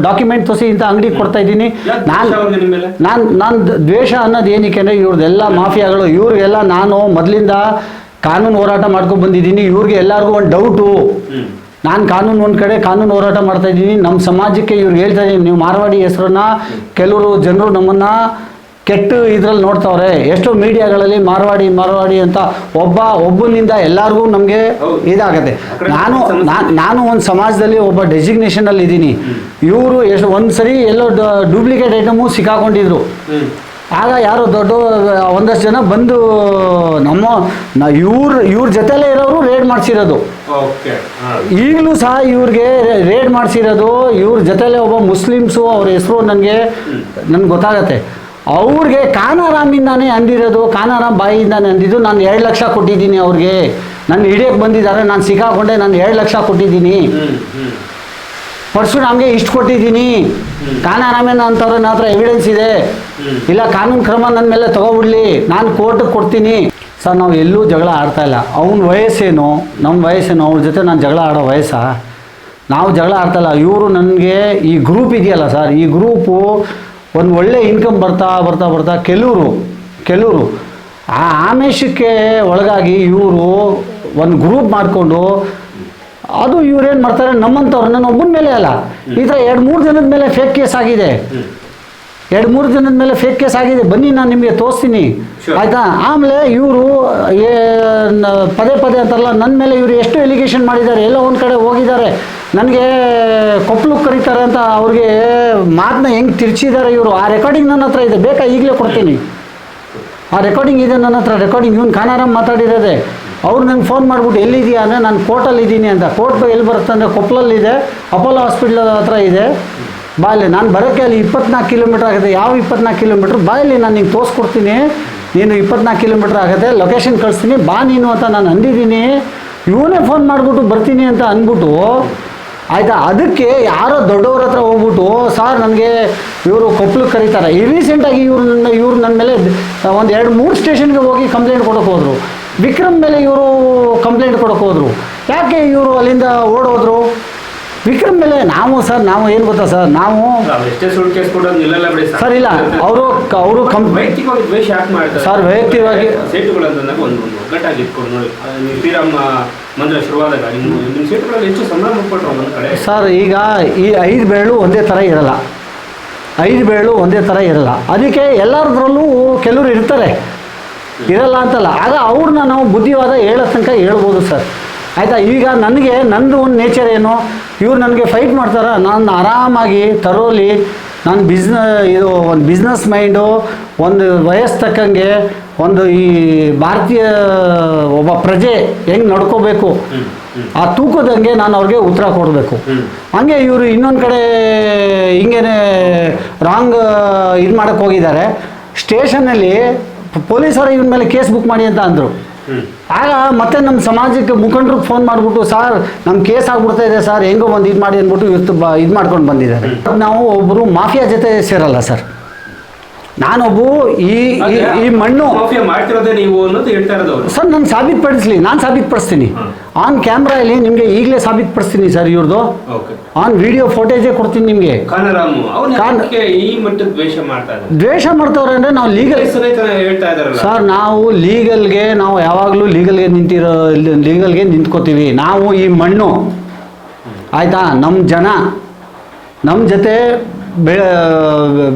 ಡಾಕ್ಯುಮೆಂಟ್ ತೋರಿಸಿ ಇಂಥ ಅಂಗಡಿಗೆ ಕೊಡ್ತಾ ಇದ್ದೀನಿ. ನಾನು ನಾನು ನಾನು ದ್ವೇಷ ಅನ್ನೋದು ಏನಕ್ಕೆ ಅಂದರೆ ಇವ್ರದ್ದೆಲ್ಲ ಮಾಫಿಯಾಗಳು ಇವ್ರಿಗೆಲ್ಲ ನಾನು ಮೊದಲಿಂದ ಕಾನೂನು ಹೋರಾಟ ಮಾಡ್ಕೊಂಡು ಬಂದಿದ್ದೀನಿ. ಇವ್ರಿಗೆ ಎಲ್ಲರಿಗೂ ಒಂದು ಡೌಟು ನಾನು ಕಾನೂನು ಒಂದು ಕಡೆ ಕಾನೂನು ಹೋರಾಟ ಮಾಡ್ತಾ ಇದ್ದೀನಿ. ನಮ್ಮ ಸಮಾಜಕ್ಕೆ ಇವ್ರು ಹೇಳ್ತಾ ಇದ್ದೀನಿ ನೀವು ಮಾರವಾಡಿ ಹೆಸರನ್ನ ಕೆಲವರು ಜನರು ನಮ್ಮನ್ನು ಕೆಟ್ಟು ಇದ್ರಲ್ಲಿ ನೋಡ್ತಾವ್ರೆ. ಎಷ್ಟೋ ಮೀಡಿಯಾಗಳಲ್ಲಿ ಮಾರ್ವಾಡಿ ಮಾರ್ವಾಡಿ ಅಂತ ಒಬ್ಬ ಒಬ್ಬನಿಂದ ಎಲ್ಲರಿಗೂ ನಮಗೆ. ಇದಾಗತ್ತೆ. ನಾನು ನಾನು ಒಂದು ಸಮಾಜದಲ್ಲಿ ಒಬ್ಬ ಡೆಸಿಗ್ನೇಷನಲ್ಲಿ ಇದ್ದೀನಿ. ಇವರು ಎಷ್ಟು ಒಂದು ಸರಿ ಎಲ್ಲೋ ಡೂಪ್ಲಿಕೇಟ್ ಐಟಮು ಸಿಕ್ಕಾಕೊಂಡಿದ್ರು. ಆಗ ಯಾರೋ ದೊಡ್ಡ ಒಂದಷ್ಟು ಜನ ಬಂದು ನಮ್ಮ ಇವ್ರ ಇವ್ರ ಜೊತೆಲೇ ಇರೋರು ರೇಡ್ ಮಾಡಿಸಿರೋದು. ಈಗಲೂ ಸಹ ಇವ್ರಿಗೆ ರೇಡ್ ಮಾಡಿಸಿರೋದು ಇವ್ರ ಜೊತೆಲೇ ಒಬ್ಬ ಮುಸ್ಲಿಮ್ಸು ಅವ್ರ ಹೆಸರು ನನಗೆ ನನ್ಗೆ ಗೊತ್ತಾಗತ್ತೆ. ಅವ್ರಿಗೆ ಕಾನಾರಾಮಿಂದಾನೇ ಅಂದಿರೋದು ಕಾನಾರಾಮ್ ಬಾಯಿಯಿಂದಾನೇ ಅಂದಿದ್ದು ನಾನು ಎರಡು ಲಕ್ಷ ಕೊಟ್ಟಿದ್ದೀನಿ ಅವ್ರಿಗೆ. ನನ್ನ ಹಿಡಿಯೋಕ್ಕೆ ಬಂದಿದ್ದಾರೆ ನಾನು ಸಿಕ್ಕಾಕೊಂಡೆ ನಾನು ಎರಡು ಲಕ್ಷ ಕೊಟ್ಟಿದ್ದೀನಿ. ಪರಶುರಾಮ್ಗೆ ಇಷ್ಟು ಕೊಟ್ಟಿದ್ದೀನಿ. ಕಾನಾರಾಮೇನ ಅಂತವ್ರ ನನ್ನ ಹತ್ರ ಎವಿಡೆನ್ಸ್ ಇದೆ. ಇಲ್ಲ ಕಾನೂನು ಕ್ರಮ ನನ್ನ ಮೇಲೆ ತಗೊಬಿಡ್ಲಿ. ನಾನು ಕೋರ್ಟಿಗೆ ಕೊಡ್ತೀನಿ. ಸರ್ ನಾವು ಎಲ್ಲೂ ಜಗಳ ಆಡ್ತಾ ಇಲ್ಲ. ಅವನ ವಯಸ್ಸೇನು? ನಮ್ಮ ವಯಸ್ಸೇನು? ಅವ್ರ ಜೊತೆ ನಾನು ಜಗಳ ಆಡೋ ವಯಸ್ಸಾ? ನಾವು ಜಗಳ ಆಡ್ತಾ ಇಲ್ಲ. ಇವರು ನನಗೆ ಈ ಗ್ರೂಪ್ ಇದೆಯಲ್ಲ ಸರ್ ಈ ಗ್ರೂಪು ಒಂದು ಒಳ್ಳೆ ಇನ್ಕಮ್ ಬರ್ತಾ ಬರ್ತಾ ಬರ್ತಾ ಕೆಲವರು ಕೆಲವರು ಆ ಆಮೇಶಕ್ಕೆ ಒಳಗಾಗಿ ಇವರು ಒಂದು ಗ್ರೂಪ್ ಮಾಡಿಕೊಂಡು ಅದು ಇವ್ರೇನು ಮಾಡ್ತಾರೆ? ನಮ್ಮಂಥವ್ರು ನನ್ನ ಒಬ್ಬನ ಮೇಲೆ ಅಲ್ಲ. ಈ ಥರ ಎರಡು ಮೂರು ದಿನದ ಮೇಲೆ ಫೇಕ್ ಕೇಸ್ ಆಗಿದೆ. ಎರಡು ಮೂರು ದಿನದ ಮೇಲೆ ಫೇಕ್ ಕೇಸ್ ಆಗಿದೆ. ಬನ್ನಿ ನಾನು ನಿಮಗೆ ತೋರಿಸ್ತೀನಿ. ಆಯಿತಾ? ಆಮೇಲೆ ಇವರು ಪದೇ ಪದೇ ಅಂತಾರಲ್ಲ ನನ್ನ ಮೇಲೆ ಇವರು ಎಷ್ಟು ಎಲಿಗೇಷನ್ ಮಾಡಿದ್ದಾರೆ? ಎಲ್ಲೋ ಒಂದು ಕಡೆ ಹೋಗಿದ್ದಾರೆ. ನನಗೆ ಕೊಪ್ಪಳಕ್ಕೆ ಕರೀತಾರೆ ಅಂತ ಅವ್ರಿಗೆ ಮಾತನ್ನ ಹೆಂಗೆ ತಿರ್ಚಿದ್ದಾರೆ ಇವರು? ಆ ರೆಕಾರ್ಡಿಂಗ್ ನನ್ನ ಹತ್ರ ಇದೆ. ಬೇಕಾ? ಈಗಲೇ ಕೊಡ್ತೀನಿ. ಆ ರೆಕಾರ್ಡಿಂಗ್ ಇದೆ ನನ್ನ ಹತ್ರ. ರೆಕಾರ್ಡಿಂಗ್ ಇವನು ಖಾನಾರಾಮ್ ಮಾತಾಡಿರೋದೆ. ಅವ್ರು ನಂಗೆ ಫೋನ್ ಮಾಡಿಬಿಟ್ಟು ಎಲ್ಲಿದೆಯಾ ಅಂದರೆ, ನಾನು ಕೋರ್ಟಲ್ಲಿ ಇದ್ದೀನಿ ಅಂತ. ಕೋರ್ಟ್ ಎಲ್ಲಿ ಬರುತ್ತೆ ಅಂದರೆ ಕೊಪ್ಪಳಲ್ಲಿದೆ ಅಪೋಲೋ ಹಾಸ್ಪಿಟ್ಲ್ ಹತ್ರ ಇದೆ. ಬಾಯಲ್ಲಿ ನಾನು ಬರೋಕ್ಕೆ ಅಲ್ಲಿ ಇಪ್ಪತ್ನಾಲ್ಕು ಕಿಲೋಮೀಟ್ರ್ ಆಗುತ್ತೆ. ಯಾವ ಇಪ್ಪತ್ನಾಲ್ಕು ಕಿಲೋಮೀಟ್ರ್? ಬಾಯಲ್ಲಿ ನಾನು ನಿಂಗೆ ತೋರಿಸ್ಕೊಡ್ತೀನಿ ನೀನು ಇಪ್ಪತ್ನಾಲ್ಕು ಕಿಲೋಮೀಟ್ರ್ ಆಗುತ್ತೆ. ಲೊಕೇಶನ್ ಕಳಿಸ್ತೀನಿ. ಬಾ ನೀನು ಅಂತ ನಾನು ಅಂದಿದ್ದೀನಿ. ಇವನೇ ಫೋನ್ ಮಾಡಿಬಿಟ್ಟು ಬರ್ತೀನಿ ಅಂತ ಅಂದ್ಬಿಟ್ಟು ಆಯಿತಾ? ಅದಕ್ಕೆ ಯಾರೋ ದೊಡ್ಡವ್ರ ಹತ್ರ ಹೋಗ್ಬಿಟ್ಟು ಸರ್ ನನಗೆ ಇವರು ಕೊಪ್ಪಳಕ್ಕೆ ಕರೀತಾರೆ. ಈ ರೀಸೆಂಟಾಗಿ ಇವ್ರು ನನ್ನ ಇವ್ರು ನನ್ನ ಮೇಲೆ ಒಂದು ಎರಡು ಮೂರು ಸ್ಟೇಷನ್ಗೆ ಹೋಗಿ ಕಂಪ್ಲೇಂಟ್ ಕೊಡೋಕೆ ಹೋದರು. ವಿಕ್ರಮ್ ಮೇಲೆ ಇವರು ಕಂಪ್ಲೇಂಟ್ ಕೊಡೋಕೆ ಹೋದರು. ಯಾಕೆ ಇವರು ಅಲ್ಲಿಂದ ಓಡೋದ್ರು? ವಿಕ್ರಮ್ ಮೇಲೆ ನಾವು ಸರ್ ನಾವು ಏನು ಗೊತ್ತಾ ಸರ್? ನಾವು ಸರ್. ಇಲ್ಲ. ಅವರು ಅವರು ಸರ್, ವೈಯಕ್ತಿಕವಾಗಿ- ಸರ್, ಈಗ ಈ ಐದು ಬೆರಳು ಒಂದೇ ಥರ ಇರಲ್ಲ. ಐದು ಬೆರಳು ಒಂದೇ ಥರ ಇರಲ್ಲ. ಅದಕ್ಕೆ ಎಲ್ಲರದ್ರಲ್ಲೂ ಕೆಲವರು ಇರ್ತಾರೆ. ಇರಲ್ಲ ಅಂತಲ್ಲ. ಆಗ ಅವ್ರನ್ನ ನಾವು ಬುದ್ಧಿವಾದ ಹೇಳೋ ತನಕ ಹೇಳ್ಬೋದು ಸರ್. ಆಯಿತಾ? ಈಗ ನನಗೆ ನಂದು ಒಂದು ನೇಚರ್ ಏನು? ಇವ್ರು ನನಗೆ ಫೈಟ್ ಮಾಡ್ತಾರೆ. ನಾನು ಆರಾಮಾಗಿ ತರೋಲಿ. ನಾನು ಬಿಸ್ನ ಇದು ಒಂದು ಬಿಸ್ನೆಸ್ ಮೈಂಡು ಒಂದು ವಯಸ್ಸು ತಕ್ಕಂಗೆ ಒಂದು ಈ ಭಾರತೀಯ ಒಬ್ಬ ಪ್ರಜೆ ಹೆಂಗೆ ನಡ್ಕೋಬೇಕು? ಆ ತೂಕದಂಗೆ ನಾನು ಅವ್ರಿಗೆ ಉತ್ತರ ಕೊಡಬೇಕು. ಹಂಗೆ ಇವರು ಇನ್ನೊಂದು ಕಡೆ ಹಿಂಗೇನೆ ರಾಂಗ್ ಇದು ಮಾಡಕ್ಕೆ ಹೋಗಿದ್ದಾರೆ. ಸ್ಟೇಷನಲ್ಲಿ ಪೊಲೀಸರು ಇವನ ಮೇಲೆ ಕೇಸ್ ಬುಕ್ ಮಾಡಿ ಅಂತ ಅಂದರು. ಆಗ ಮತ್ತೆ ನಮ್ಮ ಸಮಾಜಕ್ಕೆ ಮುಖಂಡರು ಫೋನ್ ಮಾಡಿಬಿಟ್ಟು ಸರ್ ನಮ್ಮ ಕೇಸ್ ಆಗ್ಬಿಡ್ತಾ ಇದೆ ಸರ್ ಹೆಂಗೋ ಒಂದು ಇದು ಮಾಡಿ ಅಂದ್ಬಿಟ್ಟು ಇವತ್ತು ಬ ಇದು ಮಾಡ್ಕೊಂಡು ಬಂದಿದ್ದಾರೆ. ನಾವು ಒಬ್ಬರು ಮಾಫಿಯಾ ಜೊತೆ ಸೇರಲ್ಲ ಸರ್. ನಾನೊಬ್ಬ ಈ ಈ- ಈ ಮಣ್ಣು ಮಾಫಿಯಾ ಮಾಡ್ತಿರೋದೇ ನೀವು ಅನ್ನೋದು ಹೇಳ್ತಾ ಇರೋದು ಅವರು. ಸರ್ ನಾನು ಸಾಬೀತುಪಡಿಸ್ಲಿ ನಾನು ಸಾಬೀತುಪಡಿಸ್ತೀನಿ. ಆನ್ ಕ್ಯಾಮ್ರಾಯಲ್ಲಿ ನಿಮಗೆ ಈಗಲೇ ಸಾಬೀತುಪಡಿಸ್ತೀನಿ ಸರ್ ಇವ್ರದ್ದು ಓಕೆ ಆನ್ ವಿಡಿಯೋ ಫೋಟೇಜೇ ಕೊಡ್ತೀನಿ ನಿಮಗೆ. ಯಾಕೆ ಈ ಮಟ್ಟದ ದ್ವೇಷ ಮಾಡ್ತಾ ಇದ್ದಾರೆ ದ್ವೇಷ ಮಾಡ್ತವ್ರೆ ಅಂದರೆ ನಾವು ಲೀಗಲ್ ವಯಸ್ಸನ್ನೇ ಹೇಳ್ತಾ ಇದಾರಲ್ಲ. ಸರ್ ನಾವು ಲೀಗಲ್ಗೆ ನಾವು ಯಾವಾಗಲೂ ಲೀಗಲ್ಗೆ ನಿಂತಿರೋ ಲೀಗಲ್ಗೆ ನಿಂತ್ಕೋತೀವಿ. ನಾವು ಈ ಮಣ್ಣು ಆಯಿತಾ? ನಮ್ಮ ಜನ ನಮ್ಮ ಜೊತೆ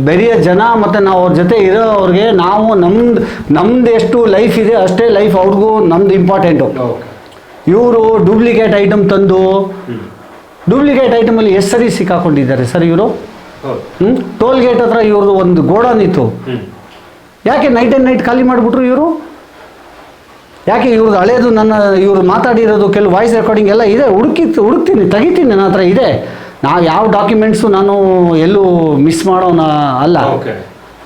ಬೆರೆಯ ಜನ ಮತ್ತು ನಾವು ಅವ್ರ ಜೊತೆ ಇರೋವ್ರಿಗೆ ನಾವು ನಮ್ದು ನಮ್ದು ಎಷ್ಟು ಲೈಫ್ ಇದೆ ಅಷ್ಟೇ ಲೈಫ್ ಅವ್ರಿಗೂ ನಮ್ದು ಇಂಪಾರ್ಟೆಂಟು ಇವರು ಡೂಪ್ಲಿಕೇಟ್ ಐಟಮ್ ತಂದು ಡೂಪ್ಲಿಕೇಟ್ ಐಟಮಲ್ಲಿ ಎಷ್ಟು ಸರಿ ಸಿಕ್ಕಾಕೊಂಡಿದ್ದಾರೆ ಸರ್ ಇವರು? ಹೌದು. ಟೋಲ್ ಗೇಟ್ ಹತ್ರ ಇವ್ರದ್ದು ಒಂದು ಗೋಡನ್ ಇತ್ತು. ಯಾಕೆ ನೈಟ್ ಆ್ಯಂಡ್ ನೈಟ್ ಖಾಲಿ ಮಾಡಿಬಿಟ್ರು ಇವರು? ಯಾಕೆ ಇವ್ರದ್ದು ಹಳೇದು ನನ್ನ ಇವ್ರು ಮಾತಾಡಿರೋದು ಕೆಲವು ವಾಯ್ಸ್ ರೆಕಾರ್ಡಿಂಗ್ ಎಲ್ಲ ಇದೆ ಹುಡುಕಿ ಹುಡುಕ್ತೀನಿ ತೆಗಿತೀನಿ ನನ್ನ ಹತ್ರ ಇದೆ. ನಾವು ಯಾವ ಡಾಕ್ಯುಮೆಂಟ್ಸು ನಾನು ಎಲ್ಲೂ ಮಿಸ್ ಮಾಡೋಣ ಅಲ್ಲ. ಓಕೆ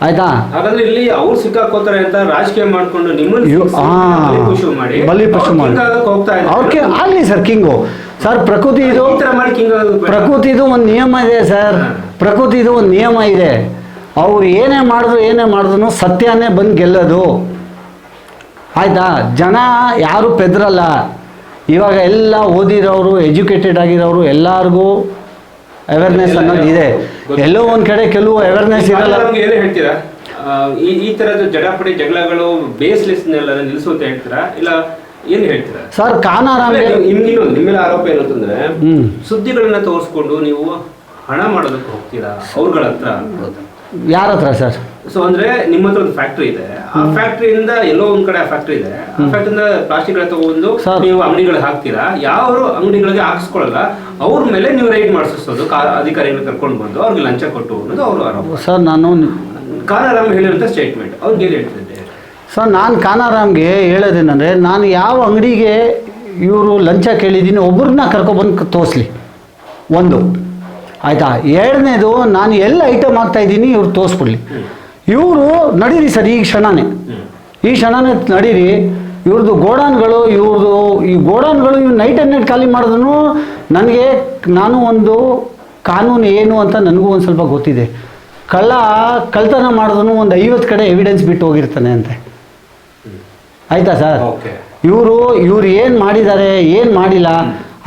ಆಯ್ತಾ? ಹಾಗಾದ್ರೆ ಇಲ್ಲಿ ಅವ್ರು ಸಿಕ್ಕಾಕೋತಾರೆ ಅಂತ ರಾಜಕೀಯ ಮಾಡ್ಕೊಂಡು ನಿಮ್ಮನ್ನು ಇವ್- ಸಿಕ್ಕಿಸಿ ಮಾಡಿ. ಅವ್ರಿಗೆ ಆಗಲಿ ಸರ್ ಕಿಂಗು ಸರ್ ಪ್ರಕೃತಿ ಇದು ಪ್ರಕೃತಿ. ಪ್ರಕೃತಿದು ಒಂದು ನಿಯಮ ಇದೆ ಸರ್ ಪ್ರಕೃತಿ ಪ್ರಕೃತಿದು ಒಂದು ನಿಯಮ ಇದೆ. ಅವ್ರು ಏನೇ ಮಾಡಿದ್ರು ಏನೇ ಮಾಡಿದ್ರು ಸತ್ಯನೇ ಬಂದು ಗೆಲ್ಲೋದು. ಆಯ್ತಾ? ಜನ ಯಾರು ಪೆದ್ರಲ್ಲ. ಇವಾಗ ಎಲ್ಲ ಓದಿರೋರು ಎಜುಕೇಟೆಡ್ ಆಗಿರೋರು ಎಲ್ಲರಿಗೂ ಅವೇರ್ನೆಸ್ ಅನ್ನೋದು ಇದೆ. ಎಲ್ಲೋ ಒಂದ್ ಕಡೆ ಕೆಲವು ಅವೇರ್ನೆಸ್ ಇರಲ್ಲ. ಏನು ಹೇಳ್ತೀರಾ? ಈ ಈ ತರದ ಜಡಾಪಡಿ ಜಗಳಗಳು ಬೇಸ್ಲೆಸ್ ನಿಲ್ಲಿಸು ಅಂತ ಹೇಳ್ತೀರಾ? ಇಲ್ಲ ಏನ್ ಹೇಳ್ತೀರಾ? ಸರ್ ಕಾನಾರಾಮ್ ಇನ್ನೊಂದು ನಿಮ್ಮೆಲ್ಲ ಆರೋಪ ಏನು ಅಂತಂದ್ರೆ ಹ್ಮ್. ಸುದ್ದಿಗಳನ್ನ ತೋರಿಸ್ಕೊಂಡು ನೀವು ಹಣ ಮಾಡೋದಕ್ಕೆ ಹೋಗ್ತೀರಾ? ಅವ್ರಗಳ ಹತ್ರ ಯಾರ ಹತ್ರ ಸರ್? ಸೊ ಅಂದ್ರೆ ನಿಮ್ಮ ಹತ್ರ ಒಂದು ಫ್ಯಾಕ್ಟ್ರಿ ಇದೆ. ಆ ಫ್ಯಾಕ್ಟ್ರಿಯಿಂದ ಎಲ್ಲೋ ಒಂದ್ ಕಡೆ ಫ್ಯಾಕ್ಟ್ರಿ ಇದೆ. ಆ ಫ್ಯಾಕ್ಟ್ರಿಯಿಂದ ಪ್ಲಾಸ್ಟಿಕ್ ತಗೊಂಡು. ನೀವು ಅಂಗಡಿಗಳಿಗೆ ಹಾಕ್ತೀರಾ? ಯಾವ ಅಂಗಡಿಗಳಿಗೆ ಹಾಕಿಸ್ಕೊಳ್ಳಲ್ಲ. ಅವ್ರ ಮೇಲೆ ನೀವು ರೈಡ್ ಮಾಡಿಸೋದು ಅಧಿಕಾರಿಗಳು ಕರ್ಕೊಂಡು ಬಂದು ಅವ್ರಿಗೆ ಲಂಚ ಕೊಟ್ಟು ಅನ್ನೋದು ಅವರು ಆರೋಪ ಸರ್ ನಾನು ಕಾನಾರಾಮ್ ಹೇಳಿರುವಂತ ಸ್ಟೇಟ್ಮೆಂಟ್ ಅವ್ರಿಗೆ ಏನ್ ಹೇಳ್ತಿದ್ದೆ ಸರ್ ನಾನು ಕಾನಾರಾಮ್ಗೆ ಹೇಳೋದೇನೆಂದರೆ ನಾನು ಯಾವ ಅಂಗಡಿಗೆ ಇವರು ಲಂಚ ಕೇಳಿದ್ದೀನಿ ಒಬ್ಬರನ್ನ ಕರ್ಕೊಬಂದು ತೋರಿಸ್ಲಿ. ಒಂದು. ಆಯಿತಾ? ಎರಡನೇದು ನಾನು ಎಲ್ಲ ಐಟಮ್ ಆಗ್ತಾ ಇದ್ದೀನಿ ಇವ್ರು ತೋರಿಸ್ಬಿಡ್ಲಿ. ಇವರು ನಡೀರಿ ಸರ್ ಈ ಕ್ಷಣನೇ. ಈ ಕ್ಷಣನೇ ನಡೀರಿ. ಇವ್ರದ್ದು ಗೋಡಾನ್ಗಳು ಇವ್ರದ್ದು ಈ ಗೋಡಾನ್ಗಳು ಇವ್ರು ನೈಟ್ ಆ್ಯಂಡ್ ನೈಟ್ ಖಾಲಿ ಮಾಡಿದ್ರು ನನಗೆ ನಾನು ಒಂದು ಕಾನೂನು ಏನು ಅಂತ ನನಗೂ ಒಂದು ಸ್ವಲ್ಪ ಗೊತ್ತಿದೆ. ಕಳ್ಳ ಕಳ್ತನ ಮಾಡಿದ್ರು ಒಂದು ಐವತ್ತು ಕಡೆ ಎವಿಡೆನ್ಸ್ ಬಿಟ್ಟು ಹೋಗಿರ್ತಾನೆ ಅಂತೆ. ಆಯಿತಾ ಸರ್? ಇವರು ಇವ್ರು ಏನು ಮಾಡಿದ್ದಾರೆ ಏನು ಮಾಡಿಲ್ಲ?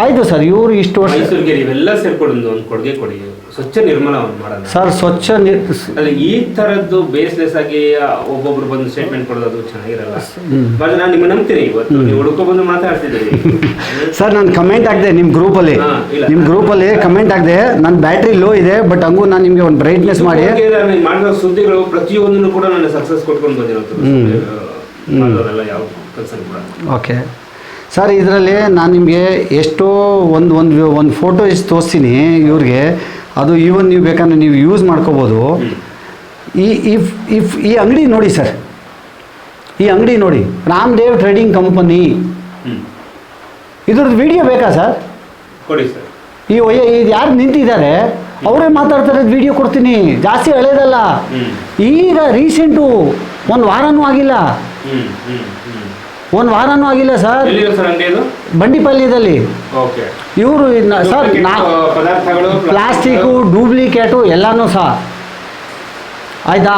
ಆಯಿತು ಸರ್ ಇವರು ಇಷ್ಟು ವರ್ಷ ಮೈಸೂರಿಗೆ ಇವೆಲ್ಲ ಸೇರ್ಕೊಂಡು ಒಂದು ಒಂದು ಕೊಡುಗೆ ಕೊಡಿ. ಸ್ವಚ್ಛ ನಿರ್ಮಲ ಒಂದು ಮಾಡೋಣ. ಸರ್ ಸ್ವಚ್ಛ ನಿ ಅದೇ ಈ ತರದ್ದು ಬೇಸ್ಲೆಸ್ ಆಗಿ ಒಬ್ಬೊಬ್ರು ಬಂದು ಸ್ಟೇಟ್ಮೆಂಟ್ ಕೊಡೋದು ಚೆನ್ನಾಗಿರಲ್ಲ. ಬಟ್ ನಾನು ನಿಮ್ಗೆ ನಂಬ್ತೀನಿ ಇವತ್ತು. ನೀವು ಹುಡುಕೋ ಬಂದು ಮಾತಾಡ್ತಿದ್ದೀರಿ. ಸರ್ ನಾನು ಕಮೆಂಟ್ ಹಾಕಿದೆ ನಿಮ್ಮ ಗ್ರೂಪಲ್ಲಿ. ನಿಮ್ಮ ಗ್ರೂಪಲ್ಲಿ ಕಮೆಂಟ್ ಹಾಕಿದೆ. ನನ್ನ ಬ್ಯಾಟ್ರಿ ಲೋ ಇದೆ ಬಟ್ ಹಂಗೂ ನಾನು ನಿಮಗೆ ಒಂದು ಬ್ರೈಟ್ನೆಸ್ ಮಾಡಿ. ಮಾಡಿರೋ ಸುದ್ದಿಗಳು ಪ್ರತಿಯೊಂದನ್ನು ಕೂಡ ನಾನು ಸಕ್ಸಸ್ ಕೊಟ್ಕೊಂಡು ಬಂದಿರೋದು. ಮಾಡೋದೆಲ್ಲ ಯಾವ ಕೆಲಸ ಕೂಡ ಓಕೆ ಸರ್ ಇದರಲ್ಲಿ ನಾನು ನಿಮಗೆ ಎಷ್ಟೋ ಒಂದು ಒಂದು ಒಂದು ಫೋಟೋ ಎಷ್ಟು ತೋರಿಸ್ತೀನಿ ಇವ್ರಿಗೆ. ಅದು ಈವನ್ ನೀವು ಬೇಕಂದ್ರೆ ನೀವು ಯೂಸ್ ಮಾಡ್ಕೋಬೋದು. ಈ ಇಫ್ ಇಫ್ ಈ ಅಂಗಡಿ ನೋಡಿ ಸರ್. ಈ ಅಂಗಡಿ ನೋಡಿ. Ramdev trading company. ಇದ್ರದ್ದು ವಿಡಿಯೋ ಬೇಕಾ ಸರ್? ಕೊಡಿ ಸರ್. ಈ ಒಯ್ಯ ಇದು ಯಾರು ನಿಂತಿದ್ದಾರೆ? ಅವರೇ ಮಾತಾಡ್ತಾರೆ ವಿಡಿಯೋ ಕೊಡ್ತೀನಿ. ಜಾಸ್ತಿ ಹಳೇದಲ್ಲ. ಈಗ ರೀಸೆಂಟು ಒಂದು ವಾರನೂ ಆಗಿಲ್ಲ. ಒಂದು ವಾರನೂ ಆಗಿಲ್ಲ ಸರ್. ಬಂಡಿಪಲ್ಯದಲ್ಲಿ. ಇವರು ಸರ್ ಪ್ಲಾಸ್ಟಿಕ್ಕು ಡೂಪ್ಲಿಕೇಟು ಎಲ್ಲನೂ ಸಹ ಆಯ್ತಾ?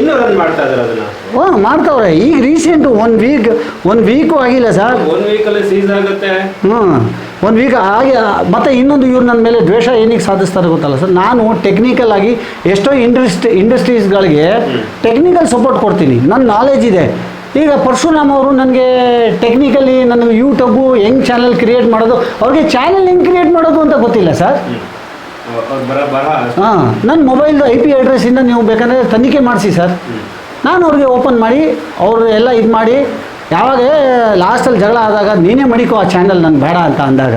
ಇನ್ನೂ ರನ್ ಮಾಡ್ತಾ ಇದಾರೆ ಅದನ್ನ? ಓ ಮಾಡ್ತಾವ್ರೆ. ಈಗ recent one week one week ಆಗಿಲ್ಲ ಸರ್. ಒನ್ ಸೀಸ್ ಆಗುತ್ತೆ. ಹ್ಞೂ ಒಂದು ವೀಕ್ ಆಗಿ ಮತ್ತೆ ಇನ್ನೊಂದು ಇವ್ರು ನನ್ನ ಮೇಲೆ ದ್ವೇಷ ಏನಕ್ಕೆ ಸಾಧಿಸ್ತಾರೆ ಗೊತ್ತಲ್ಲ ಸರ್. ನಾನು ಟೆಕ್ನಿಕಲ್ ಆಗಿ ಎಷ್ಟೋ ಇಂಡಸ್ಟ್ರಿ ಇಂಡಸ್ಟ್ರೀಸ್ಗಳಿಗೆ ಟೆಕ್ನಿಕಲ್ ಸಪೋರ್ಟ್ ಕೊಡ್ತೀನಿ. ನನ್ನ ನಾಲೆಜ್ ಇದೆ. ಈಗ ಪರಶುರಾಮ್ ಅವರು ನನಗೆ ಟೆಕ್ನಿಕಲಿ ನನಗೆ ಯೂಟ್ಯೂಬು ಹೆಂಗ್ ಚಾನಲ್ ಕ್ರಿಯೇಟ್ ಮಾಡೋದು, ಅವ್ರಿಗೆ ಚಾನಲ್ ಹೆಂಗೆ ಕ್ರಿಯೇಟ್ ಮಾಡೋದು ಅಂತ ಗೊತ್ತಿಲ್ಲ ಸರ್. ಹಾಂ, ನನ್ನ ಮೊಬೈಲ್ದು ಐ ಪಿ ಅಡ್ರೆಸ್ಸಿಂದ ನೀವು ಬೇಕಂದರೆ ತನಿಖೆ ಮಾಡಿಸಿ ಸರ್. ನಾನು ಅವ್ರಿಗೆ ಓಪನ್ ಮಾಡಿ, ಅವರು ಎಲ್ಲ ಇದು ಮಾಡಿ, ಯಾವಾಗ ಲಾಸ್ಟಲ್ಲಿ ಜಗಳ ಆದಾಗ ನೀನೇ ಮಡಿಕೋ ಆ ಚಾನಲ್ ನನಗೆ ಬೇಡ ಅಂತ ಅಂದಾಗ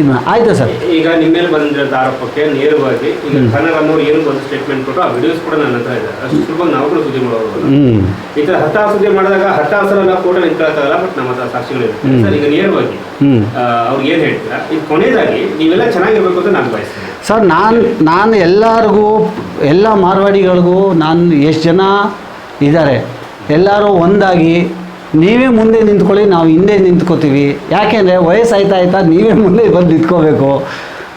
ಇದು ಆಯ್ತಾ ಸರ್? ಈಗ ನಿಮ್ಮ ಮೇಲೆ ಬಂದಿರೋ ಆರೋಪಕ್ಕೆ ನೇರವಾಗಿ ಈಗ ಖಾನರಾಮವ್ರು ಏನು ಬಂದು ಸ್ಟೇಟ್ಮೆಂಟ್ ಕೊಟ್ಟು ಆ ವಿಡಿಯೋಸ್ ಕೂಡ ನನ್ನ ಹತ್ರ ಇದೆ. ಅಷ್ಟು ಸುಲಭ ನಾವು ಕೂಡ ಸುದ್ದಿ ಮಾಡೋದು ಈ ತರ ಹತ್ತಾರು ಸುದ್ದಿ ಮಾಡಿದಾಗ ಹತ್ತಾರು ನಾವು ಕೂಡ ನಿಂತ್ಕೊಳಕ್ಕಾಗಲ್ಲ ಬಟ್ ನಮ್ಮ ಹತ್ರ ಸಾಕ್ಷಿಗಳಿರುತ್ತೆ. ಸರ್ ಈಗ ನೇರವಾಗಿ ಅವ್ರಿಗೆ ಏನು ಹೇಳ್ತೀರಾ? ಈಗ ಕೊನೆಯದಾಗಿ ನೀವೆಲ್ಲ ಚೆನ್ನಾಗಿರ್ಬೇಕು ಅಂತ ನಾನು ಬಯಸ್ತೀನಿ. ಸರ್ ನಾನು ನಾನು ಎಲ್ಲರಿಗೂ ಎಲ್ಲ ಮಾರ್ವಾಡಿಗಳಿಗೂ ನಾನು ಎಷ್ಟು ಜನ ಇದ್ದಾರೆ ಎಲ್ಲರೂ ಒಂದಾಗಿ ನೀವೇ ಮುಂದೆ ನಿಂತ್ಕೊಳ್ಳಿ, ನಾವು ಹಿಂದೆ ನಿಂತ್ಕೋತೀವಿ. ಯಾಕೆಂದರೆ ವಯಸ್ಸಾಯ್ತಾ ಆಯ್ತಾ ನೀವೇ ಮುಂದೆ ಬಂದು ನಿಂತ್ಕೋಬೇಕು.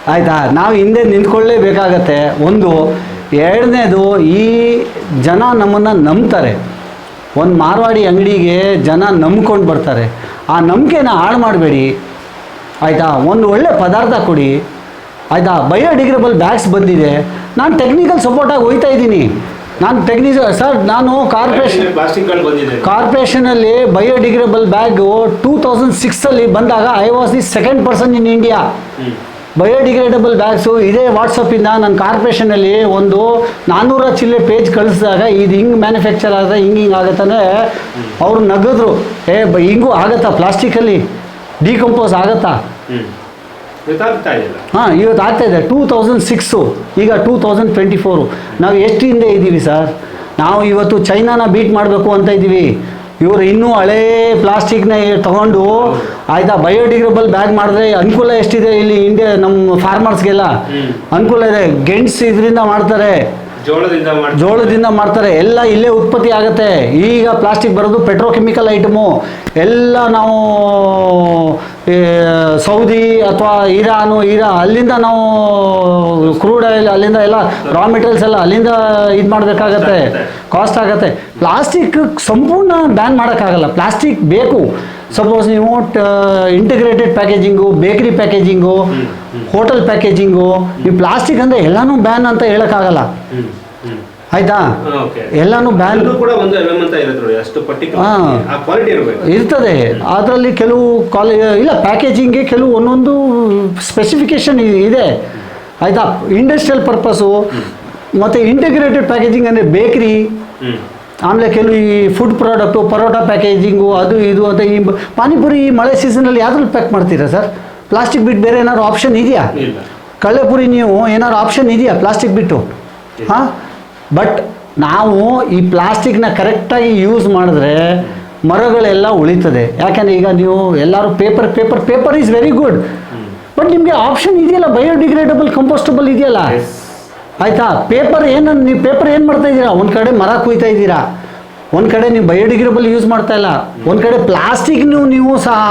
ಆಯಿತಾ? ನಾವು ಹಿಂದೆ ನಿಂತ್ಕೊಳ್ಳೇಬೇಕಾಗತ್ತೆ. ಒಂದು, ಎರಡನೇದು, ಈ ಜನ ನಮ್ಮನ್ನು ನಂಬ್ತಾರೆ. ಒಂದು ಮಾರ್ವಾಡಿ ಅಂಗಡಿಗೆ ಜನ ನಂಬ್ಕೊಂಡು ಬರ್ತಾರೆ. ಆ ನಂಬಿಕೆನ ಹಾಳು ಮಾಡಬೇಡಿ. ಆಯಿತಾ? ಒಂದು ಒಳ್ಳೆ ಪದಾರ್ಥ ಕೊಡಿ. ಆಯಿತಾ? ಬಯೋಡಿಗ್ರೇಬಲ್ ಬ್ಯಾಗ್ಸ್ ಬಂದಿದೆ. ನಾನು ಟೆಕ್ನಿಕಲ್ ಸಪೋರ್ಟಾಗಿ ಹೋಯ್ತಾ ಇದ್ದೀನಿ. ನಾನು ಟೆಕ್ನಿಕ್ ಸರ್ ನಾನು ಕಾರ್ಪೊರೇಷನ್ ಕಾರ್ಪೊರೇಷನ್ ಕಾರ್ಪೊರೇಷನಲ್ಲಿ ಬಯೋಡಿಗ್ರೇಬಲ್ ಬ್ಯಾಗು ಟೂ ತೌಸಂಡ್ ಸಿಕ್ಸಲ್ಲಿ ಬಂದಾಗ I was the second person in India biodegradable bags ಇದೇ ವಾಟ್ಸಪ್ಪಿಂದ ನನ್ನ ಕಾರ್ಪೊರೇಷನಲ್ಲಿ ಒಂದು ನಾನ್ನೂರ ಚಿಲ್ಲೆ ಪೇಜ್ ಕಳಿಸಿದಾಗ ಇದು ಹಿಂಗೆ ಮ್ಯಾನುಫ್ಯಾಕ್ಚರ್ ಆಗುತ್ತೆ ಹಿಂಗೆ ಹಿಂಗೆ ಆಗುತ್ತಂದ್ರೆ ಅವ್ರು ನಗದ್ರು ಏ ಬ ಹಿಂಗೂ ಆಗತ್ತಾ ಪ್ಲಾಸ್ಟಿಕಲ್ಲಿ ಡಿಕಂಪೋಸ್ ಆಗತ್ತಾ? ಹಾಂ ಇವತ್ತು ಆಗ್ತಾ ಇದೆ. ಟೂ ತೌಸಂಡ್ ಸಿಕ್ಸು ಈಗ ಟೂ ತೌಸಂಡ್ ಟ್ವೆಂಟಿ ಫೋರು ನಾವು ಎಷ್ಟು ಹಿಂದೆ ಇದ್ದೀವಿ ಸರ್? ನಾವು ಇವತ್ತು ಚೈನಾನ ಬೀಟ್ ಮಾಡಬೇಕು ಅಂತ ಇದ್ದೀವಿ. ಇವರು ಇನ್ನೂ ಹಳೇ ಪ್ಲಾಸ್ಟಿಕ್ನ ತಗೊಂಡು ಆಯ್ತಾ ಬಯೋಡಿಗ್ರೇಬಲ್ ಬ್ಯಾಗ್ ಮಾಡಿದ್ರೆ ಅನುಕೂಲ ಎಷ್ಟಿದೆ ಇಲ್ಲಿ ಇಂಡಿಯಾ ನಮ್ಮ ಫಾರ್ಮರ್ಸ್ಗೆಲ್ಲ. ಅನುಕೂಲ ಇದೆ. ಗೆಂಟ್ಸ್ ಇದರಿಂದ ಮಾಡ್ತಾರೆ. ಜೋಳದಿಂದ ಮಾಡಿ ಜೋಳದಿಂದ ಮಾಡ್ತಾರೆ. ಎಲ್ಲ ಇಲ್ಲೇ ಉತ್ಪತ್ತಿ ಆಗುತ್ತೆ. ಈಗ ಪ್ಲಾಸ್ಟಿಕ್ ಬರೋದು ಪೆಟ್ರೋಕೆಮಿಕಲ್ ಐಟಮು ಎಲ್ಲ ನಾವು ಈ, ಸೌದಿ ಅಥವಾ ಇರಾನು ಇರಾ ಅಲ್ಲಿಂದ ನಾವು ಕ್ರೂಡ್ ಆಯಿಲ್ ಅಲ್ಲಿಂದ ಎಲ್ಲ ರಾ ಮೆಟೀರಿಯಲ್ಸ್ ಎಲ್ಲ ಅಲ್ಲಿಂದ ಇದು ಮಾಡಬೇಕಾಗತ್ತೆ. ಕಾಸ್ಟ್ ಆಗುತ್ತೆ. ಪ್ಲಾಸ್ಟಿಕ್ ಸಂಪೂರ್ಣ ಬ್ಯಾನ್ ಮಾಡೋಕ್ಕಾಗಲ್ಲ. ಪ್ಲಾಸ್ಟಿಕ್ ಬೇಕು. ಸಪೋಸ್ ನೀವು integrated packaging bakery packaging hotel packaging ಈ ಪ್ಲಾಸ್ಟಿಕ್ ಅಂದರೆ ಎಲ್ಲನೂ ಬ್ಯಾನ್ ಅಂತ ಹೇಳೋಕ್ಕಾಗಲ್ಲ. ಆಯ್ತಾ? ಎಲ್ಲಾನು ಬ್ಯಾನ್ ಇರ್ತದೆ. ಅದರಲ್ಲಿ ಕೆಲವು ಕಾಲೇಜ್ ಇಲ್ಲ ಪ್ಯಾಕೇಜಿಂಗ್ಗೆ ಕೆಲವು ಒಂದೊಂದು ಸ್ಪೆಸಿಫಿಕೇಶನ್ ಇದೆ. ಆಯ್ತಾ? ಇಂಡಸ್ಟ್ರಿಯಲ್ ಪರ್ಪಸು ಮತ್ತು ಇಂಟಿಗ್ರೇಟೆಡ್ ಪ್ಯಾಕೇಜಿಂಗ್ ಅಂದರೆ ಬೇಕ್ರಿ ಆಮೇಲೆ ಕೆಲವು ಈ ಫುಡ್ ಪ್ರಾಡಕ್ಟು ಪರೋಟ ಪ್ಯಾಕೇಜಿಂಗು ಅದು ಇದು ಅಂತ ಈ ಪಾನಿಪುರಿ ಈ ಮಳೆ ಸೀಸನಲ್ಲಿ ಯಾವ್ದ್ರಲ್ಲಿ ಪ್ಯಾಕ್ ಮಾಡ್ತೀರಾ ಸರ್? ಪ್ಲಾಸ್ಟಿಕ್ ಬಿಟ್ಟು ಬೇರೆ ಏನಾದ್ರು ಆಪ್ಷನ್ ಇದೆಯಾ? ಕಳ್ಳೆಪುರಿ ನೀವು ಏನಾದ್ರು ಆಪ್ಷನ್ ಇದೆಯಾ ಪ್ಲಾಸ್ಟಿಕ್ ಬಿಟ್ಟು ಹಾಂ? ಬಟ್ ನಾವು ಈ ಪ್ಲಾಸ್ಟಿಕ್ನ ಕರೆಕ್ಟಾಗಿ ಯೂಸ್ ಮಾಡಿದ್ರೆ ಮರಗಳೆಲ್ಲ ಉಳಿತದೆ. ಯಾಕಂದರೆ ಈಗ ನೀವು ಎಲ್ಲರೂ paper paper paper is very good but ನಿಮಗೆ ಆಪ್ಷನ್ ಇದೆಯಲ್ಲ ಬಯೋಡಿಗ್ರೇಡಬಲ್ ಕಂಪೋಸ್ಟಬಲ್ ಇದೆಯಲ್ಲ. ಆಯಿತಾ? ಪೇಪರ್ ಏನು ನೀವು ಪೇಪರ್ ಏನು ಮಾಡ್ತಾ ಇದ್ದೀರಾ? ಒಂದು ಕಡೆ ಮರ ಕುಯ್ತಾ ಇದ್ದೀರಾ? ಒಂದು ಕಡೆ ನೀವು ಬಯೋಡಿಗ್ರೇಬಲ್ ಯೂಸ್ ಮಾಡ್ತಾ ಇಲ್ಲ? ಒಂದು ಕಡೆ ಪ್ಲಾಸ್ಟಿಕ್ನು ನೀವು ನೀವು ಸಹ